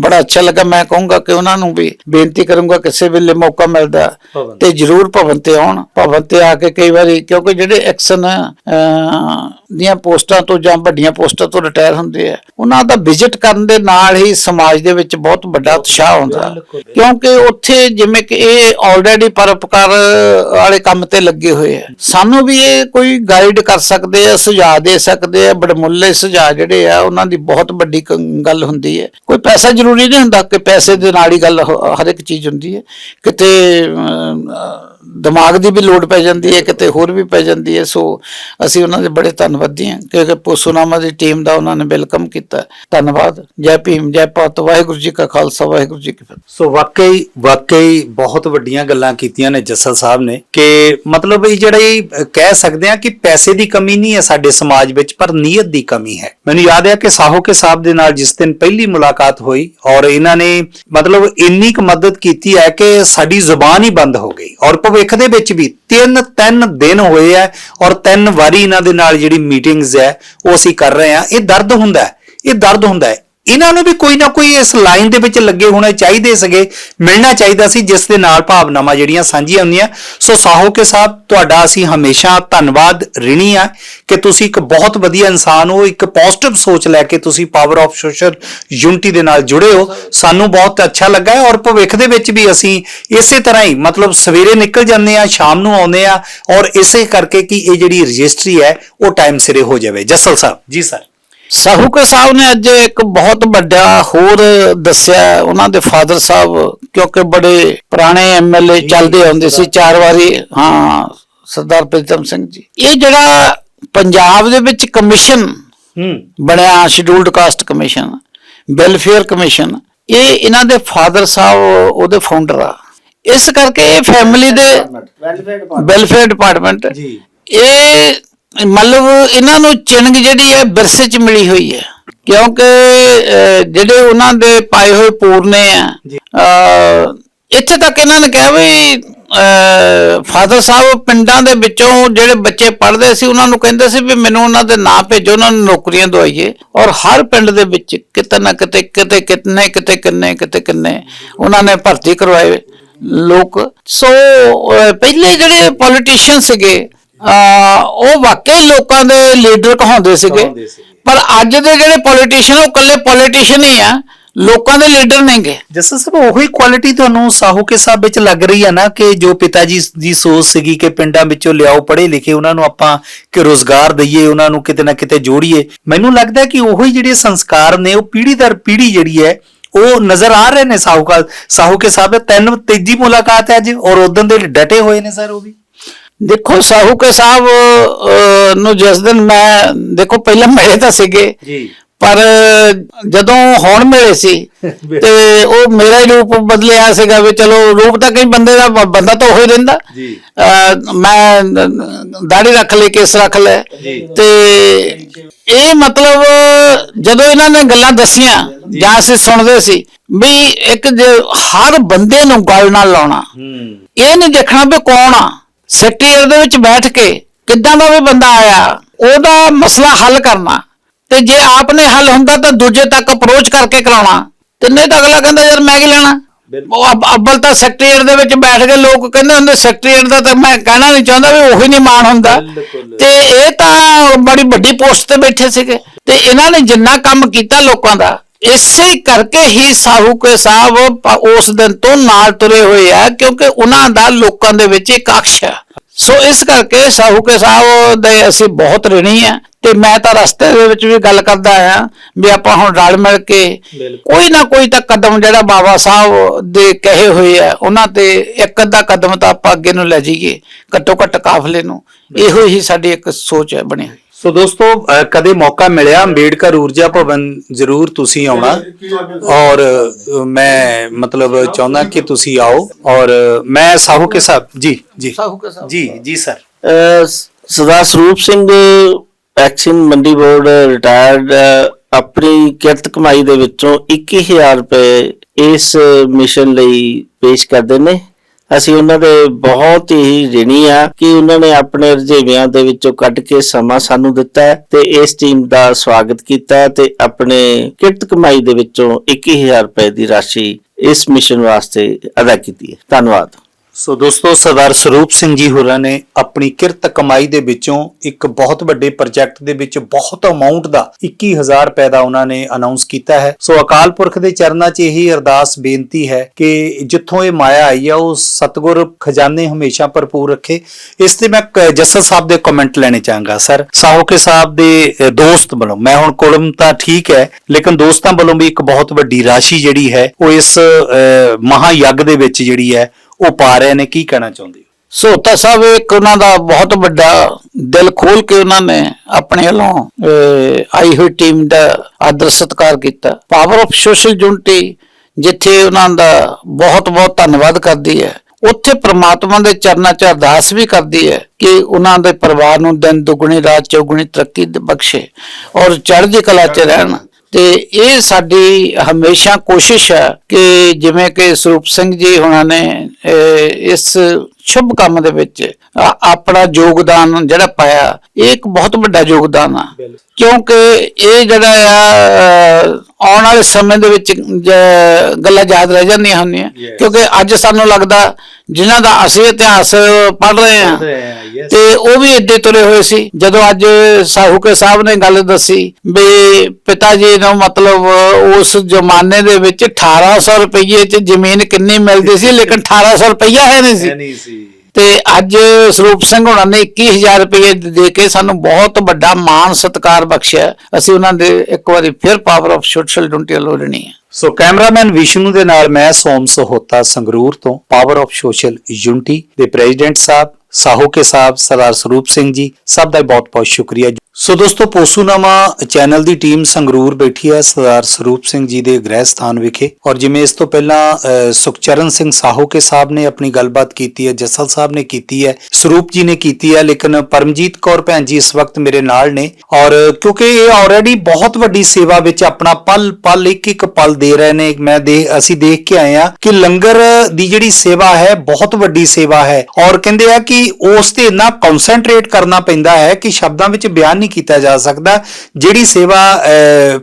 ਬੜਾ ਅੱਛਾ ਲੱਗਾ। ਮੈਂ ਕਹੂੰਗਾ ਕਿ ਉਹਨਾਂ ਨੂੰ ਵੀ ਬੇਨਤੀ ਕਰੂੰਗਾ ਕਿਸੇ ਵੇਲੇ ਮੌਕਾ ਮਿਲਦਾ। ਤੇ ਜਰੂਰ ਭਵਨ ਤੇ ਆਉਣ। ਭਵਨ ਤੇ ਆ ਕੇ ਕਈ ਵਾਰੀ ਕਿਉਂਕਿ ਜਿਹੜੇ ਐਕਸ਼ਨ ਦੀਆਂ ਪੋਸਟਾਂ ਤੋਂ ਜਾਂ ਵੱਡੀਆਂ ਪੋਸਟਾਂ ਤੋਂ ਰਿਟਾਇਰ ਹੁੰਦੇ ਆ ਉਹਨਾਂ ਦਾ ਵਿਜ਼ਿਟ ਕਰਨ ਦੇ ਨਾਲ ਹੀ ਸਮਾਜ ਦੇ ਵਿੱਚ ਬਹੁਤ ਵੱਡਾ ਉਤਸ਼ਾਹ ਆਉਂਦਾ ਕਿਉਂਕਿ ਉੱਥੇ ਜਿਵੇਂ ਕਿ ਇਹ ਆਲਰੇਡੀ ਪਰਉਪਕਾਰ ਵਾਲੇ ਕੰਮ ਤੇ ਲੱਗੇ ਹੋਏ ਆ। ਸਾਨੂੰ ਵੀ ਇਹ ਕੋਈ ਗਾਈਡ ਕਰ ਸਕਦੇ ਆ ਸੁਝਾਅ ਦੇ ਸਕਦੇ ਆ ਬੜਮੁੱਲੇ ਸੁਝਾਅ ਜਿਹੜੇ ਆ ਉਹਨਾਂ ਦੀ ਬਹੁਤ ਵੱਡੀ ਗੱਲ ਹੁੰਦੀ ਹੈ। ਕੋਈ ਪੈਸਾ ਜ਼ਰੂਰੀ ਨਹੀਂ ਹੁੰਦਾ ਕਿ ਪੈਸੇ ਦੇ ਨਾਲ ਹੀ ਗੱਲ ਹਰ ਇੱਕ ਚੀਜ਼ ਹੁੰਦੀ ਹੈ। ਕਿਤੇ ਦਿਮਾਗ ਦੀ ਵੀ ਲੋੜ ਪੈ ਜਾਂਦੀ ਹੈ ਕਿਤੇ ਹੋਰ ਵੀ ਪੈ ਜਾਂਦੀ ਹੈ ਸੋ ਅਸੀਂ ਉਹਨਾਂ ਦੇ ਬੜੇ ਧੰਨਵਾਦੀ ਹਾਂ ਕਿਉਂਕਿ ਪੋਸੂਨਾਮਾ ਦੀ ਟੀਮ ਦਾ ਉਹਨਾਂ ਨੇ ਵੈਲਕਮ ਕੀਤਾ। ਧੰਨਵਾਦ। ਜੈ ਭੀਮ ਜੈ ਭਾਰਤ। ਵਾਹਿਗੁਰੂ ਜੀ ਕਾ ਖਾਲਸਾ ਵਾਹਿਗੁਰੂ ਜੀ ਕੀ ਫਤਿਹ। ਸੋ ਵਾਕਈ ਵਾਕਈ ਬਹੁਤ ਵੱਡੀਆਂ ਗੱਲਾਂ ਕੀਤੀਆਂ ਨੇ ਜੱਸਲ ਸਾਹਿਬ ਨੇ ਕਿ ਮਤਲਬ ਇਹ ਜਿਹੜੀ ਅਹ, ਕਹਿ ਸਕਦੇ ਆ ਕਿ ਪੈਸੇ ਦੀ ਕਮੀ ਨਹੀਂ ਹੈ ਸਾਡੇ ਸਮਾਜ ਵਿੱਚ ਪਰ ਨੀਅਤ ਦੀ ਕਮੀ ਹੈ। ਮੈਨੂੰ ਯਾਦ ਹੈ ਕਿ ਸਾਹੋਕੇ ਸਾਹਿਬ ਦੇ ਨਾਲ ਜਿਸ ਦਿਨ ਪਹਿਲੀ ਮੁਲਾਕਾਤ ਹੋਈ ਔਰ ਇਹਨਾਂ ਨੇ ਮਤਲਬ ਇੰਨੀ ਕੁ ਮਦਦ ਕੀਤੀ ਹੈ ਕਿ ਸਾਡੀ ਜ਼ੁਬਾਨ ਹੀ ਬੰਦ ਹੋ ਗਈ ਔਰ ਭਵਿੱਖ ਦੇ ਵਿੱਚ ਵੀ ਤਿੰਨ ਤਿੰਨ ਦਿਨ ਹੋਏ ਆ ਔਰ ਤਿੰਨ ਵਾਰੀ ਇਹਨਾਂ ਦੇ ਨਾਲ ਜਿਹੜੀ ਮੀਟਿੰਗਸ ਹੈ, ਉਹ ਅਸੀਂ ਕਰ ਰਹੇ ਆ ਇਹ ਦਰਦ ਹੁੰਦਾ ਹੈ। ਇਹ ਦਰਦ ਹੁੰਦਾ ਹੈ। ਇਹਨਾਂ ਨੂੰ ਵੀ ਕੋਈ ਨਾ ਕੋਈ ਇਸ ਲਾਈਨ ਦੇ ਵਿੱਚ ਲੱਗੇ ਹੋਣੇ ਚਾਹੀਦੇ ਸੀਗੇ, ਮਿਲਣਾ ਚਾਹੀਦਾ ਸੀ, ਜਿਸ ਦੇ ਨਾਲ ਭਾਵਨਾਵਾਂ ਜਿਹੜੀਆਂ ਸਾਂਝੀਆਂ ਹੁੰਦੀਆਂ। ਸੋ ਸਾਹੋਕੇ ਸਾਹਿਬ, ਤੁਹਾਡਾ ਅਸੀਂ ਹਮੇਸ਼ਾ ਧੰਨਵਾਦ ਰਿਣੀ ਆ ਕਿ ਤੁਸੀਂ ਇੱਕ ਬਹੁਤ ਵਧੀਆ ਇਨਸਾਨ ਹੋ, ਇੱਕ ਪੋਜ਼ਿਟਿਵ ਸੋਚ ਲੈ ਕੇ ਤੁਸੀਂ ਪਾਵਰ ਆਫ ਸੋਸ਼ਲ ਯੂਨਿਟੀ ਦੇ ਨਾਲ ਜੁੜੇ ਹੋ। ਸਾਨੂੰ ਬਹੁਤ ਅੱਛਾ ਲੱਗਾ ਹੈ ਔਰ ਭਵਿੱਖ ਦੇ ਵਿੱਚ ਵੀ ਅਸੀਂ ਇਸੇ ਤਰ੍ਹਾਂ ਹੀ, ਮਤਲਬ ਸਵੇਰੇ ਨਿਕਲ ਜਾਂਦੇ ਆ ਸ਼ਾਮ ਨੂੰ ਆਉਂਦੇ ਆ ਔਰ ਇਸੇ ਕਰਕੇ ਕਿ ਇਹ ਜਿਹੜੀ ਰਜਿਸਟਰੀ ਹੈ, ਉਹ ਟਾਈਮ ਸਿਰੇ ਹੋ ਜਾਵੇ। ਜਸਲ ਸਾਹਿਬ। ਜੀ ਸਰ ਸਾਹੂਕਰ ਸਾਹਿਬ ਨੇ ਅੱਜ ਇੱਕ ਬਹੁਤ ਵੱਡਾ ਹੋਰ ਦੱਸਿਆ ਉਹਨਾਂ ਦੇ ਫਾਦਰ ਸਾਹਿਬ ਕਿਉਂਕਿ ਬੜੇ ਪੁਰਾਣੇ ਐਮਐਲਏ ਚੱਲਦੇ ਆਉਂਦੇ ਸੀ ਚਾਰ ਵਾਰੀ ਹਾਂ ਸਰਦਾਰ ਪ੍ਰੀਤਮ ਸਿੰਘ ਜੀ। ਇਹ ਜਿਹੜਾ ਪੰਜਾਬ ਦੇ ਵਿੱਚ ਕਮਿਸ਼ਨ ਬਣਿਆ scheduled caste commission welfare commission ਇਹ ਇਹਨਾਂ ਦੇ ਫਾਦਰ ਸਾਹਿਬ ਉਹਦੇ ਫਾਊਂਡਰ ਆ। ਇਸ ਕਰਕੇ ਇਹ ਫੈਮਿਲੀ ਦੇ ਵੈਲਫੇਅਰ ਡਿਪਾਰਟਮੈਂਟ ਜੀ। ਇਹ ਮਤਲਬ ਇਹਨਾਂ ਨੂੰ ਚਿੰਗ ਜਿਹੜੀ ਹੈ ਵਿਰਸੇ ਚ ਮਿਲੀ ਹੋਈ ਹੈ। ਕਿਉਂਕਿ ਜਿਹੜੇ ਉਹਨਾਂ ਦੇ ਪਾਏ ਹੋਏ ਪੂਰਨੇ ਆ ਇੱਥੇ ਤੱਕ ਇਹਨਾਂ ਨੇ ਕਿਹਾ ਵੀ ਫਾਦਰ ਸਾਹਿਬ ਪਿੰਡਾਂ ਦੇ ਵਿੱਚੋਂ ਜਿਹੜੇ ਬੱਚੇ ਪੜ੍ਹਦੇ ਸੀ ਉਹਨਾਂ ਨੂੰ ਕਹਿੰਦੇ ਸੀ ਵੀ ਮੈਨੂੰ ਉਹਨਾਂ ਦੇ ਨਾਂ ਭੇਜੋ ਉਹਨਾਂ ਨੂੰ ਨੌਕਰੀਆਂ ਦਵਾਈਏ। ਔਰ ਹਰ ਪਿੰਡ ਦੇ ਵਿੱਚ ਕਿਤੇ ਨਾ ਕਿਤੇ ਕਿਤੇ ਕਿਤਨੇ ਕਿਤੇ ਕਿੰਨੇ ਕਿਤੇ ਕਿੰਨੇ ਉਹਨਾਂ ਨੇ ਭਰਤੀ ਕਰਵਾਏ ਲੋਕ। ਸੋ ਪਹਿਲੇ ਜਿਹੜੇ ਪੋਲੀਟੀਸ਼ੀਅਨ ਸੀਗੇ ਉਹ ਵਾਕਈ ਲੋਕਾਂ ਦੇ ਲੀਡਰ ਕਹਾਉਂਦੇ ਸੀਗੇ। ਪਰ ਅੱਜ ਦੇ ਜਿਹੜੇ ਪੋਲੀਟੀਸ਼ੀਅਨ ਉਹ ਇਕੱਲੇ ਪੋਲੀਟੀਸ਼ੀਅਨ ਹੀ ਆ। ਲੋਕਾਂ ਦੇ ਲੀਡਰ ਨਹੀਂਗੇ ਜਸਲ ਸਾਹਿਬ ਉਹੀ ਕੁਆਲਿਟੀ ਤੁਹਾਨੂੰ ਸਾਹੂਕੇ ਸਾਹਿਬ ਵਿੱਚ ਲੱਗ ਰਹੀ ਹੈ ਨਾ ਕਿ ਜੋ ਪਿਤਾ ਜੀ ਦੀ ਸੋਚ ਸੀਗੀ ਕਿ ਪਿੰਡਾਂ ਵਿੱਚੋਂ ਲਿਆਓ ਪੜ੍ਹੇ ਲਿਖੇ ਉਹਨਾਂ ਨੂੰ ਆਪਾਂ ਕਿ ਰੋਜ਼ਗਾਰ ਦਈਏ ਉਹਨਾਂ ਨੂੰ ਕਿਤੇ ਨਾ ਕਿਤੇ ਜੋੜੀਏ। ਮੈਨੂੰ ਲੱਗਦਾ ਹੈ ਕਿ ਉਹੀ ਜਿਹੜੇ ਸੰਸਕਾਰ ਨੇ ਉਹ ਪੀੜ੍ਹੀ ਦਰ ਪੀੜ੍ਹੀ ਜਿਹੜੀ ਹੈ ਉਹ ਨਜ਼ਰ ਆ ਰਹੇ ਨੇ ਸਾਹੂਕਾਰ ਸਾਹੂ ਕੇ ਸਾਹਿਬ ਤਿੰਨ ਤੀਜੀ ਮੁਲਾਕਾਤ ਹੈ ਅੱਜ ਔਰ ਉਦੋਂ ਦੇ ਡਟੇ ਹੋਏ ਨੇ ਸਰ ਉਹ ਵੀ। ਦੇਖੋ ਸਾਹੂਕੇ ਸਾਹਿਬ ਨੂੰ ਜਿਸ ਦਿਨ ਮੈਂ ਦੇਖੋ ਪਹਿਲਾਂ ਮਿਲੇ ਤਾਂ ਸੀਗੇ ਜੀ। ਪਰ ਜਦੋਂ ਹੁਣ ਮਿਲੇ ਸੀ ਤੇ ਉਹ ਮੇਰਾ ਹੀ ਰੂਪ ਬਦਲਿਆ ਸੀਗਾ ਵੀ ਚਲੋ ਰੂਪ ਤਾਂ ਕਈ ਬੰਦੇ ਦਾ ਬੰਦਾ ਤਾਂ ਉਹ ਹੀ ਰਹਿੰਦਾ ਮੈਂ ਦਾੜੀ ਰੱਖ ਲਈ ਕੇਸ ਰੱਖ ਲੈ। ਤੇ ਇਹ ਮਤਲਬ ਜਦੋਂ ਇਹਨਾਂ ਨੇ ਗੱਲਾਂ ਦੱਸੀਆਂ ਜਾਂ। ਅਸੀਂ ਸੁਣਦੇ ਸੀ ਵੀ ਇੱਕ ਹਰ ਬੰਦੇ ਨੂੰ ਗੱਲ ਨਾਲ ਲਾਉਣਾ ਇਹ ਨਹੀਂ ਦੇਖਣਾ ਵੀ ਕੌਣ ਆ। ਸੈਕਟਰੀਏਟ ਦੇ ਵਿੱਚ ਬੈਠ ਕੇ ਕਿੱਦਾਂ ਦਾ ਵੀ ਬੰਦਾ ਆਇਆ ਉਹਦਾ ਮਸਲਾ ਹੱਲ ਕਰਨਾ। ਤੇ ਜੇ ਆਪ ਨੇ ਹੱਲ ਹੁੰਦਾ ਤਾਂ ਦੂਜੇ ਤੱਕ ਅਪਰੋਚ ਕਰਕੇ ਕਰਾਉਣਾ। ਤੇ ਨਹੀਂ ਤਾਂ ਅਗਲਾ ਕਹਿੰਦਾ ਯਾਰ ਮੈਂ ਕੀ ਲੈਣਾ? ਉਹ ਅਬ- ਅੱਬਲ ਤਾਂ ਸੈਕਟਰੀਏਟ ਦੇ ਵਿੱਚ ਬੈਠ ਕੇ ਲੋਕ ਕਹਿੰਦੇ ਹੁੰਦੇ ਸੈਕਟਰੀਏਟ ਦਾ ਤਾਂ ਮੈਂ ਕਹਿਣਾ ਨਹੀਂ ਚਾਹੁੰਦਾ ਵੀ ਉਹੀ ਨਹੀਂ ਮਾਣ ਹੁੰਦਾ। ਤੇ ਇਹ ਤਾਂ ਬੜੀ ਵੱਡੀ ਪੋਸਟ ਤੇ ਬੈਠੇ ਸੀਗੇ। ਤੇ ਇਹਨਾਂ ਨੇ ਜਿੰਨਾ ਕੰਮ ਕੀਤਾ ਲੋਕਾਂ ਦਾ ਇਸੇ ਕਰਕੇ ਹੀ ਸਾਹੂਕੇ ਸਾਹਿਬ ਉਸ ਦਿਨ ਤੋਂ ਨਾਲ ਤੁਰੇ ਹੋਏ ਆ ਕਿਉਂਕਿ ਉਹਨਾਂ ਦਾ ਲੋਕਾਂ ਦੇ ਵਿੱਚ ਇੱਕ ਅਕਸ਼ ਹੈ ਸੋ ਇਸ ਕਰਕੇ ਸਾਹੂਕੇ ਸਾਹਿਬ ਦੇ ਅਸੀਂ ਬਹੁਤ ਰਿਣੀ ਆ ਤੇ ਮੈਂ ਤਾਂ ਰਸਤੇ ਦੇ ਵਿੱਚ ਵੀ ਗੱਲ ਕਰਦਾ ਆ ਵੀ ਆਪਾਂ ਹੁਣ ਰਲ ਮਿਲ ਕੇ ਕੋਈ ਨਾ ਕੋਈ ਤਾਂ ਕਦਮ ਜਿਹੜਾ ਬਾਬਾ ਸਾਹਿਬ ਦੇ ਕਹੇ ਹੋਏ ਆ ਉਹਨਾਂ ਤੇ ਇੱਕ ਅੱਧਾ ਕਦਮ ਤਾਂ ਆਪਾਂ ਅੱਗੇ ਨੂੰ ਲੈ ਜਾਈਏ ਘੱਟੋ ਘੱਟ ਕਾਫਲੇ ਨੂੰ। ਇਹੋ ਹੀ ਸਾਡੀ ਇੱਕ ਸੋਚ ਹੈ ਬਣੀ ਸੋ ਦੋਸਤੋ ਕਦੇ ਮੌਕਾ ਮਿਲਿਆ ਅੰਬੇਡਕਰ ਊਰਜਾ ਭਵਨ ਜ਼ਰੂਰ ਤੁਸੀਂ ਆਉਣਾ। ਔਰ ਮੈਂ ਮਤਲਬ ਚਾਹੁੰਦਾ ਕਿ ਤੁਸੀਂ ਆਓ। ਔਰ ਮੈਂ ਸਾਹੂ ਕੇ ਸਾਹਿਬ ਜੀ ਜੀ। ਸਾਹੂਕੇ ਸਾਹਿਬ ਜੀ ਜੀ ਸਰ। ਅਹ ਸ- Sardar Sarup Singh action Mandi board retired ਆਪਣੀ ਕਿਰਤ ਕਮਾਈ ਦੇ ਵਿੱਚੋਂ 21000 ਰੁਪਏ ਇਸ ਮਿਸ਼ਨ ਲਈ ਪੇਸ਼ ਕਰਦੇ ਨੇ। ਅਸੀਂ ਉਹਨਾਂ ਦੇ ਬਹੁਤ ਹੀ ਰਿਣੀ ਆ ਕਿ ਉਹਨਾਂ ਨੇ ਆਪਣੇ ਰੁਝੇਵਿਆਂ ਦੇ ਵਿੱਚੋਂ ਕੱਢ ਕੇ ਸਮਾਂ ਸਾਨੂੰ ਦਿੱਤਾ ਤੇ ਇਸ ਟੀਮ ਦਾ ਸਵਾਗਤ ਕੀਤਾ ਤੇ ਆਪਣੇ ਕਿਰਤ ਕਮਾਈ ਦੇ ਵਿੱਚੋਂ 21000 ਰੁਪਏ ਦੀ ਰਾਸ਼ੀ ਇਸ ਮਿਸ਼ਨ ਵਾਸਤੇ ਅਦਾ ਕੀਤੀ ਹੈ। ਧੰਨਵਾਦ। ਸੋ ਦੋਸਤੋ ਸਰਦਾਰ ਸਰੂਪ ਸਿੰਘ ਜੀ ਹੋਰਾਂ ਨੇ ਆਪਣੀ ਕਿਰਤ ਕਮਾਈ ਦੇ ਵਿੱਚੋਂ ਇੱਕ ਬਹੁਤ ਵੱਡੇ ਪ੍ਰੋਜੈਕਟ ਦੇ ਵਿੱਚ ਬਹੁਤ ਅਮਾਉਂਟ ਦਾ 21000 ਰੁਪਏ ਦਾ ਉਹਨਾਂ ਨੇ ਅਨਾਉਂਸ ਕੀਤਾ ਹੈ। ਸੋ ਅਕਾਲ ਪੁਰਖ ਦੇ ਚਰਨਾਂ 'ਚ ਇਹੀ ਅਰਦਾਸ ਬੇਨਤੀ ਹੈ ਕਿ ਜਿੱਥੋਂ ਇਹ ਮਾਇਆ ਆਈ ਆ ਉਹ ਸਤਗੁਰ ਖਜ਼ਾਨੇ ਹਮੇਸ਼ਾ ਭਰਪੂਰ ਰੱਖੇ। ਇਸ ਤੇ ਮੈਂ ਕ- ਸਾਹਿਬ ਦੇ ਕਮੈਂਟ ਲੈਣੇ ਚਾਹਾਂਗਾ ਸਰ। ਸਾਹੋਕੇ ਸਾਹਿਬ ਦੇ ਦੋਸਤ ਵੱਲੋਂ। ਮੈਂ ਹੁਣ ਕੁਲਮ ਤਾਂ ਠੀਕ ਹੈ ਲੇਕਿਨ ਦੋਸਤਾਂ ਵੱਲੋਂ ਵੀ ਇੱਕ ਬਹੁਤ ਵੱਡੀ ਰਾਸ਼ੀ ਜਿਹੜੀ ਹੈ ਉਹ ਇਸ ਅ, ਮਹਾਯੱਗ ਦੇ ਵਿੱਚ ਜਿਹੜੀ ਹੈ ਉਹ ਪਾ ਰਹੇ ਨੇ, ਕੀ ਕਹਿਣਾ ਚਾਹੁੰਦੇ ਸੋਤਾ ਸਾਹਿਬ ਇੱਕ ਉਹਨਾਂ ਦਾ ਬਹੁਤ ਵੱਡਾ ਦਿਲ ਖੋਲ ਕੇ ਉਹਨਾਂ ਨੇ ਆਪਣੇ ਵੱਲੋਂ ਆਈ ਹੋਈ ਟੀਮ ਦਾ ਆਦਰ ਸਤਿਕਾਰ ਕੀਤਾ। ਪਾਵਰ ਆਫ ਸੋਸ਼ਲ ਯੂਨਿਟੀ ਜਿੱਥੇ ਉਹਨਾਂ ਦਾ ਬਹੁਤ ਬਹੁਤ ਧੰਨਵਾਦ ਕਰਦੀ ਹੈ। ਉੱਥੇ ਪ੍ਰਮਾਤਮਾ ਦੇ ਚਰਨਾਂ 'ਚ ਅਰਦਾਸ ਵੀ ਕਰਦੀ ਹੈ ਕਿ ਉਹਨਾਂ ਦੇ ਪਰਿਵਾਰ ਨੂੰ ਦਿਨ ਦੁਗਣੀ, ਰਾਤ ਚੌਗੁਣੀ ਤਰੱਕੀ ਬਖਸ਼ੇ ਔਰ ਚੜ੍ਹਦੀ ਕਲਾ 'ਚ ਰਹਿਣ। ਤੇ ਇਹ ਸਾਡੀ ਹਮੇਸ਼ਾ ਕੋਸ਼ਿਸ਼ ਹੈ ਕਿ ਜਿਵੇਂ ਕਿ ਸਰੂਪ ਸਿੰਘ ਜੀ ਹੁਣਾਂ ਨੇ ਇਸ ਸ਼ੁਭ ਕੰਮ ਦੇ ਵਿੱਚ ਆਪਣਾ ਯੋਗਦਾਨ ਜਿਹੜਾ ਪਾਇਆ ਇਹ ਇੱਕ ਬਹੁਤ ਵੱਡਾ ਯੋਗਦਾਨ ਆ। ਕਿਉਂਕਿ ਇਹ ਜਿਹੜਾ ਆ ਆਉਣ ਵਾਲੇ ਸਮੇਂ ਦੇ ਵਿੱਚ ਗੱਲਾਂ ਯਾਦ ਰਹਿ ਜਾਂਦੀਆਂ ਹੁੰਦੀਆਂ। ਕਿਉਂਕਿ ਅੱਜ ਸਾਨੂੰ ਲੱਗਦਾ ਜਿਨ੍ਹਾਂ ਦਾ ਅਸੀਂ ਇਤਿਹਾਸ ਪੜ੍ਹ ਰਹੇ ਹਾਂ ਤੇ ਉਹ ਵੀ ਏਡੇ ਤੁਰੇ ਹੋਏ ਸੀ। ਜਦੋਂ ਅੱਜ ਸਾਹੂਕੇ ਸਾਹਿਬ ਨੇ ਗੱਲ ਦੱਸੀ ਵੀ ਪਿਤਾ ਜੀ ਨੂੰ ਮਤਲਬ ਉਸ ਜ਼ਮਾਨੇ ਦੇ ਵਿੱਚ 1800 ਰੁਪਏ ਚ ਜ਼ਮੀਨ ਕਿੰਨੀ ਮਿਲਦੀ ਸੀ ਲੇਕਿਨ 1800 ਰੁਪਈਆ ਹੈ ਨਹੀਂ ਸੀ। ਤੇ ਅੱਜ ਸਰੂਪ ਸਿੰਘ ਹੁਣਾਂ ਨੇ 21000 ਰੁਪਏ ਦੇ ਕੇ ਸਾਨੂੰ ਬਹੁਤ ਵੱਡਾ ਮਾਣ ਸਤਿਕਾਰ ਬਖਸ਼ਿਆ। ਅਸੀਂ ਉਹਨਾਂ ਦੇ ਇੱਕ ਵਾਰੀ ਫਿਰ ਪਾਵਰ ਆਫ ਸੋਸ਼ਲ ਯੂਨਿਟੀ ਵੱਲੋਂ ਹੈ। ਸੋ ਕੈਮਰਾਮੈਨ ਵਿਸ਼ਨੂੰ ਦੇ ਨਾਲ ਮੈਂ ਸੋਮ ਸਹੋਤਾ ਸੰਗਰੂਰ ਤੋਂ ਪਾਵਰ ਆਫ ਸੋਸ਼ਲ ਯੂਨਿਟੀ ਦੇ ਪ੍ਰੈਜ਼ੀਡੈਂਟ ਸਾਹਿਬ, ਸਾਹੋਕੇ ਸਾਹਿਬ, ਸਰਦਾਰ ਸਰੂਪ ਸਿੰਘ ਜੀ, ਸਭ ਦਾ ਬਹੁਤ ਬਹੁਤ ਸ਼ੁਕਰੀਆ। ਸੋ ਦੋਸਤੋ, ਪੋਸੂਨਾਮਾ ਚੈਨਲ ਦੀ ਟੀਮ ਸੰਗਰੂਰ ਬੈਠੀ ਹੈ ਸਰਦਾਰ ਸਰੂਪ ਸਿੰਘ ਜੀ ਦੇ ਗ੍ਰਹਿ ਸਥਾਨ ਵਿਖੇ। ਔਰ ਜਿਵੇਂ ਇਸ ਤੋਂ ਪਹਿਲਾਂ ਸੁਖਚਰਨ ਸਿੰਘ ਸਾਹੋਕੇ ਸਾਹਿਬ ਨੇ ਆਪਣੀ ਗੱਲਬਾਤ ਕੀਤੀ ਹੈ, ਜਸਲ ਸਾਹਿਬ ਨੇ ਕੀਤੀ ਹੈ, ਸਰੂਪ ਜੀ ਨੇ ਕੀਤੀ ਹੈ, ਲੇਕਿਨ ਪਰਮਜੀਤ ਕੌਰ ਭੈਣ ਜੀ ਇਸ ਵਕਤ ਮੇਰੇ ਨਾਲ ਨੇ। ਔਰ ਕਿਉਂਕਿ ਇਹ ਆਲਰੇਡੀ ਬਹੁਤ ਵੱਡੀ ਸੇਵਾ ਵਿੱਚ ਆਪਣਾ ਪਲ ਪਲ, ਇੱਕ ਇੱਕ ਪਲ ਦੇ ਰਹੇ ਨੇ। ਮੈਂ ਦੇ, ਅਸੀਂ ਦੇਖ ਕੇ ਆਏ ਆ ਕਿ ਲੰਗਰ ਦੀ ਜਿਹੜੀ ਸੇਵਾ ਹੈ, ਬਹੁਤ ਵੱਡੀ ਸੇਵਾ ਹੈ। ਔਰ ਕਹਿੰਦੇ ਆ ਕਿ ਉਸ ਤੇ ਇੰਨਾ ਕਨਸੈਂਟਰੇਟ ਕਰਨਾ ਪੈਂਦਾ ਹੈ ਕਿ ਸ਼ਬਦਾਂ ਵਿੱਚ ਬਿਆਨ ਨਹੀਂ ਕੀਤਾ ਜਾ ਸਕਦਾ। ਜਿਹੜੀ ਸੇਵਾ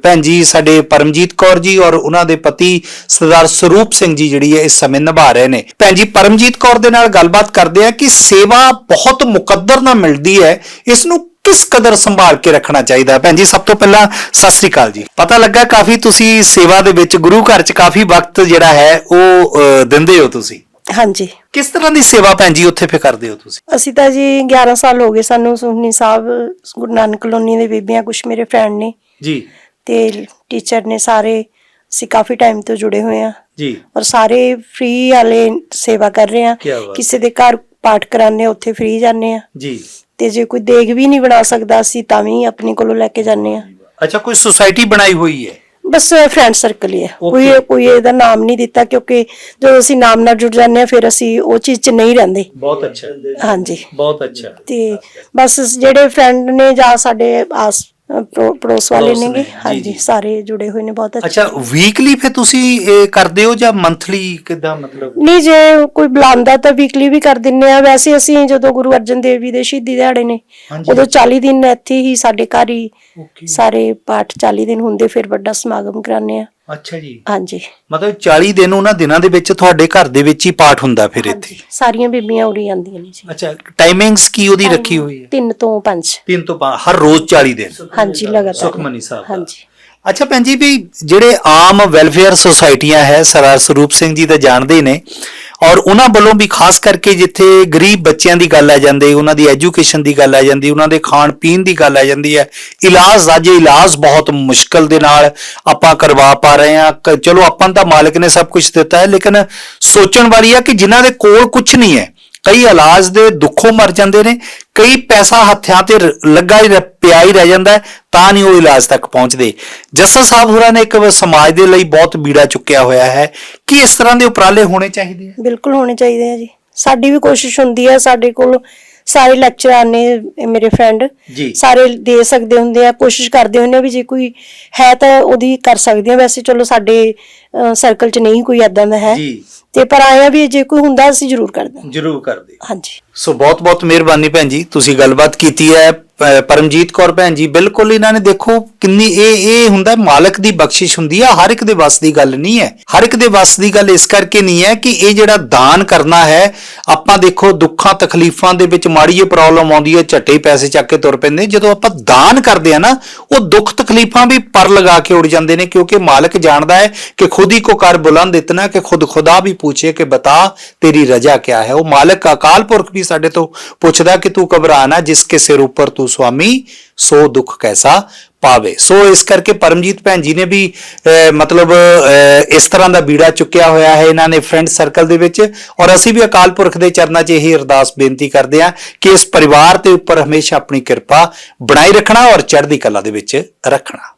ਭੈਣ ਜੀ ਸਾਡੇ ਪਰਮਜੀਤ ਕੌਰ ਜੀ ਔਰ ਉਹਨਾਂ ਦੇ ਪਤੀ ਸਰਦਾਰ ਸਰੂਪ ਸਿੰਘ ਜੀ ਜਿਹੜੀ ਹੈ ਇਸ ਸਮੇਂ ਨਿਭਾ ਰਹੇ ਨੇ। ਭੈਣ ਜੀ ਪਰਮਜੀਤ ਕੌਰ ਦੇ ਨਾਲ ਗੱਲਬਾਤ ਕਰਦੇ ਆ ਕਿ ਸੇਵਾ ਬਹੁਤ ਮੁਕੱਦਰ ਨਾਲ ਮਿਲਦੀ ਹੈ। ਇਸ ਨੂੰ ਕਿਸ ਕਦਰ ਸੰਭਾਲ ਕੇ ਰੱਖਣਾ ਚਾਹੀਦਾ? ਭੈਣ ਜੀ ਸਭ ਤੋਂ ਪਹਿਲਾਂ ਸਤਿ ਸ੍ਰੀ ਅਕਾਲ ਜੀ। ਪਤਾ ਲੱਗਾ ਕਾਫੀ ਤੁਸੀਂ ਸੇਵਾ ਦੇ ਵਿੱਚ ਗੁਰੂ ਘਰ 'ਚ ਕਾਫੀ ਵਕਤ ਜਿਹੜਾ ਹੈ ਉਹ ਅਹ, ਦਿੰਦੇ ਹੋ ਤੁਸੀਂ। ਹਾਂਜੀ। ਕਿਸ ਤਰ੍ਹਾਂ ਦੀ ਸੇਵਾ ਭੈਣ ਜੀ ਉੱਥੇ ਫੇ ਕਰਦੇ ਹੋ ਤੁਸੀਂ? ਅਸੀਂ ਤਾਂ ਜੀ 11 ਸਾਲ ਹੋ ਗਏ ਸਾਨੂੰ ਸੁਖਨੀ ਸਾਹਿਬ ਗੁਰੂ ਨਾਨਕ ਕਲੋਨੀ ਦੇ ਬੀਬੀਆਂ ਕੁਛ ਮੇਰੇ ਫਰੈਂਡ ਨੇ। ਜੀ। ਤੇ ਟੀਚਰ ਨੇ ਸਾਰੇ ਅਸੀਂ ਕਾਫੀ ਟਾਈਮ ਤੋਂ ਜੁੜੇ ਹੋਏ ਆ ਜੀ। ਔਰ ਸਾਰੇ ਫ੍ਰੀ ਵਾਲੇ ਸੇਵਾ ਕਰ ਰਹੇ ਆ ਕਿਆ ਬਾਤ। ਕਿਸੇ ਦੇ ਘਰ ਪਾਠ ਕਰਾਣੇ ਉੱਥੇ ਫ੍ਰੀ ਜਾਂਦੇ ਆ ਜੀ। ਤੇ ਜੇ ਕੋਈ ਦੇਗ ਵੀ ਨਹੀਂ ਬਣਾ ਸਕਦਾ ਅਸੀਂ ਤਾਂ ਵੀ ਆਪਣੇ ਕੋਲੋਂ ਲੈ ਕੇ ਜਾਂਦੇ ਆ ਅੱਛਾ ਕੋਈ ਸੁਸਾਇਟੀ ਬਣਾਈ ਹੋਈ ਹੈ? ਬਸ ਫਰੈਂਡ ਸਰਕਲ ਹੀ ਹੈ। ਕੋਈ. ਕੋਈ ਇਹਦਾ ਨਾਮ ਨਹੀਂ ਦਿੱਤਾ ਕਿਉਂਕਿ ਜਦੋਂ ਅਸੀਂ ਨਾਮ ਨਾਲ ਜੁੜ ਜਾਂਦੇ ਆ ਫਿਰ ਅਸੀਂ ਉਹ ਚੀਜ਼ 'ਚ ਨਹੀਂ ਰਹਿੰਦੇ। ਬਹੁਤ ਅੱਛਾ। ਹਾਂਜੀ। ਬਹੁਤ ਅੱਛਾ। ਤੇ ਬਸ ਜਿਹੜੇ ਫਰੈਂਡ ਨੇ ਜਾਂ ਸਾਡੇ ਆਸ ਪੜੋ- ਪੜੋਸ ਵਾਲੇ ਪੜੋਸ ਨੇ, ਨੇਗੇ ਜੀ, ਹਾਂਜੀ ਜੀ। ਸਾਰੇ ਜੁੜੇ ਹੋਏ ਨੇ ਬਹੁਤ ਅੱਛੇ। ਅੱਛਾ ਵੀਕਲੀ ਫਿਰ ਤੁਸੀਂ ਇਹ ਕਰਦੇ ਹੋ ਜਾਂ ਮੰਥਲੀ ਕਿਦਾਂ ਮਤਲਬ? ਨਹੀਂ ਜੇ ਕੋਈ ਬੁਲਾਉਂਦਾ ਤਾਂ ਵੀਕਲੀ ਵੀ ਕਰ ਦਿੰਨੇ ਆ। ਵੈਸੇ ਅਸੀਂ ਜਦੋਂ ਗੁਰੂ ਅਰਜਨ ਦੇਵ ਜੀ ਦੇ ਸ਼ਹੀਦੀ ਦਿਹਾੜੇ ਨੇ। ਉਦੋਂ 40 ਦਿਨ ਇੱਥੇ ਹੀ ਸਾਡੇ ਘਰ ਹੀ ਸਾਰੇ ਪਾਠ 40 ਦਿਨ ਹੁੰਦੇ ਫਿਰ ਵੱਡਾ ਸਮਾਗਮ ਕਰਾਉਂਦੇ ਆ। ਅੱਛਾ ਜੀ। ਹਾਂਜੀ। ਮਤਲਬ 40 ਦਿਨ ਉਹਨਾਂ ਦਿਨਾਂ ਦੇ ਵਿੱਚ ਤੁਹਾਡੇ ਘਰ ਦੇ ਵਿੱਚ ਹੀ ਪਾਠ ਹੁੰਦਾ ਫਿਰ ਇੱਥੇ? ਸਾਰੀਆਂ ਬੀਬੀਆਂ ਉਰੀ ਜਾਂਦੀਆਂ ਨੇ ਜੀ। ਅੱਛਾ ਟਾਈਮਿੰਗਸ ਕੀ ਉਹਦੀ ਰੱਖੀ ਹੋਈ ਹੈ? 3 ਤੋਂ 5 ਤਿੰਨ ਤੋਂ ਪੰਜ ਹਰ ਰੋਜ਼ 40 ਦਿਨ। ਹਾਂਜੀ ਲਗਾਤਾਰ। ਸੁਖਮਨੀ ਸਾਹਿਬ ਦਾ। ਹਾਂਜੀ। ਅੱਛਾ ਭੈਣ ਜੀ ਵੀ ਜਿਹੜੇ ਆਮ ਵੈਲਫੇਅਰ ਸੁਸਾਇਟੀਆਂ ਹੈ, ਸਰਦਾਰ ਸਰੂਪ ਸਿੰਘ ਜੀ ਤਾਂ ਜਾਣਦੇ ਨੇ, ਔਰ ਉਹਨਾਂ ਵੱਲੋਂ ਵੀ ਖਾਸ ਕਰਕੇ ਜਿੱਥੇ ਗਰੀਬ ਬੱਚਿਆਂ ਦੀ ਗੱਲ ਆ ਜਾਂਦੀ, ਉਹਨਾਂ ਦੀ ਐਜੂਕੇਸ਼ਨ ਦੀ ਗੱਲ ਆ ਜਾਂਦੀ, ਉਹਨਾਂ ਦੇ ਖਾਣ ਪੀਣ ਦੀ ਗੱਲ ਆ ਜਾਂਦੀ ਹੈ, ਇਲਾਜ ਦਾ ਜੇ ਇਲਾਜ ਬਹੁਤ ਮੁਸ਼ਕਲ ਦੇ ਨਾਲ ਆਪਾਂ ਕਰਵਾ ਪਾ ਰਹੇ ਹਾਂ, ਕ- ਚਲੋ ਆਪਾਂ ਨੂੰ ਤਾਂ ਮਾਲਕ ਨੇ ਸਭ ਕੁਝ ਦਿੱਤਾ ਹੈ, ਲੇਕਿਨ ਸੋਚਣ ਵਾਲੀ ਆ ਕਿ ਜਿਨ੍ਹਾਂ ਦੇ ਕੋਲ ਕੁਝ ਨਹੀਂ ਹੈ ਕਈ ਇਲਾਜ ਦੇ ਦੁੱਖੋਂ ਮਰ ਜਾਂਦੇ ਨੇ ਕਈ ਪੈਸਾ ਹੱਥਾਂ ਤੇ ਲੱਗਾ ਹੀ ਪਿਆ ਹੀ ਰਹਿ ਜਾਂਦਾ ਤਾਂ ਨਹੀਂ ਉਹ ਇਲਾਜ ਤੱਕ ਪਹੁੰਚਦੇ। ਜੱਸਾ ਸਾਹਿਬ ਹੋਰਾਂ ਨੇ ਇੱਕ ਸਮਾਜ ਦੇ ਲਈ ਬਹੁਤ ਬੀੜਾ ਚੁੱਕਿਆ ਹੋਇਆ ਹੈ। ਕਿ ਇਸ ਤਰ੍ਹਾਂ ਦੇ ਉਪਰਾਲੇ ਹੋਣੇ ਚਾਹੀਦੇ ਆ? ਬਿਲਕੁਲ ਹੋਣੇ ਚਾਹੀਦੇ ਆ ਜੀ। ਸਾਡੀ ਵੀ ਕੋਸ਼ਿਸ਼ ਹੁੰਦੀ ਹੈ ਸਾਡੇ ਕੋਲ ਸਾਰੇ ਲੈਕਚਰਰ ਨੇ ਮੇਰੇ ਫਰੈਂਡ। ਸਾਰੇ ਦੇ ਸਕਦੇ ਹੁੰਦੇ ਆ ਕੋਸ਼ਿਸ਼ ਕਰਦੇ ਹੁੰਦੇ ਆ ਵੀ ਜੇ ਕੋਈ ਹੈ ਤਾਂ ਉਹਦੀ ਕਰ ਸਕਦੇ ਆ। ਵੈਸੇ ਚਲੋ ਸਾਡੇ ਸਰਕਲ 'ਚ ਨਹੀਂ ਕੋਈ ਐਦਾਂ ਦਾ ਹੈ ਜੀ। ਤੇ ਪਰ ਆਇਆ ਵੀ ਜੇ ਕੋਈ ਹੁੰਦਾ ਅਸੀਂ ਜ਼ਰੂਰ ਕਰਦੇ ਹਾਂ। ਜ਼ਰੂਰ ਕਰਦੇ ਹਾਂਜੀ ਸੋ ਬਹੁਤ ਬਹੁਤ ਮਿਹਰਬਾਨੀ ਭੈਣ ਜੀ ਤੁਸੀਂ ਗੱਲਬਾਤ ਕੀਤੀ ਹੈ ਪ- ਪਰਮਜੀਤ ਕੌਰ ਭੈਣ ਜੀ ਬਿਲਕੁਲ ਇਹਨਾਂ ਨੇ ਦੇਖੋ ਕਿੰਨੀ ਇਹ ਇਹ ਹੁੰਦਾ ਹੈ, ਮਾਲਕ ਦੀ ਬਖਸ਼ਿਸ਼ ਹੁੰਦੀ ਹੈ ਹਰ ਇੱਕ ਦੇ ਵੱਸ ਦੀ ਗੱਲ ਨਹੀਂ ਹੈ ਹਰ ਇੱਕ ਦੇ ਵੱਸ ਦੀ ਗੱਲ ਇਸ ਕਰਕੇ ਨਹੀਂ ਹੈ ਕਿ ਇਹ ਜਿਹੜਾ ਦਾਨ ਕਰਨਾ ਹੈ ਆਪਾਂ ਦੇਖੋ ਦੁੱਖਾਂ ਤਕਲੀਫਾਂ ਦੇ ਵਿੱਚ ਮਾੜੀ ਜਿਹੀ ਪ੍ਰੋਬਲਮ ਆਉਂਦੀ ਹੈ ਝੱਟੇ ਪੈਸੇ ਚੱਕ ਕੇ ਤੁਰ ਪੈਂਦੇ ਜਦੋਂ ਆਪਾਂ ਦਾਨ ਕਰਦੇ ਆ ਨਾ ਉਹ ਦੁੱਖ ਤਕਲੀਫਾਂ ਵੀ ਪਰ ਲਗਾ ਕੇ ਉੜ ਜਾਂਦੇ ਨੇ ਕਿਉਂਕਿ ਮਾਲਕ ਜਾਣਦਾ ਹੈ ਕਿ ਖੁਦ ਹੀ ਕੋ ਕਰ ਬੁਲੰਦ ਇਤਨਾ ਕਿ ਖੁਦ ਖੁਦਾ ਵੀ ਪੁੱਛੇ ਕਿ ਬਤਾ ਤੇਰੀ ਰਜਾ ਕਿਆ ਹੈ ਉਹ ਮਾਲਕ ਅਕਾਲ ਪੁਰਖ ਵੀ ਸਾਡੇ ਤੋਂ ਪੁੱਛਦਾ ਕਿ ਤੂੰ ਘਬਰਾ ਜਿਸ ਕੇ ਸਿਰ ਉੱਪਰ ਤੂੰ ਸੁਆਮੀ ਸੋ ਦੁੱਖ ਕੈਸਾ ਪਾਵੇ ਸੋ ਇਸ ਕਰਕੇ ਪਰਮਜੀਤ ਭੈਣ ਜੀ ਨੇ ਵੀ ਅਹ, ਮਤਲਬ ਅਹ, ਇਸ ਤਰ੍ਹਾਂ ਦਾ ਬੀੜਾ ਚੁੱਕਿਆ ਹੋਇਆ ਹੈ ਇਹਨਾਂ ਨੇ ਫਰੈਂਡ ਸਰਕਲ ਦੇ ਵਿੱਚ ਔਰ ਅਸੀਂ ਵੀ ਅਕਾਲ ਪੁਰਖ ਦੇ ਚਰਨਾਂ 'ਚ ਇਹੀ ਅਰਦਾਸ ਬੇਨਤੀ ਕਰਦੇ ਹਾਂ ਕਿ ਇਸ ਪਰਿਵਾਰ ਦੇ ਉੱਪਰ ਹਮੇਸ਼ਾ ਆਪਣੀ ਕਿਰਪਾ ਬਣਾਈ ਰੱਖਣਾ ਔਰ ਚੜ੍ਹਦੀ ਕਲਾ ਦੇ ਵਿੱਚ ਰੱਖਣਾ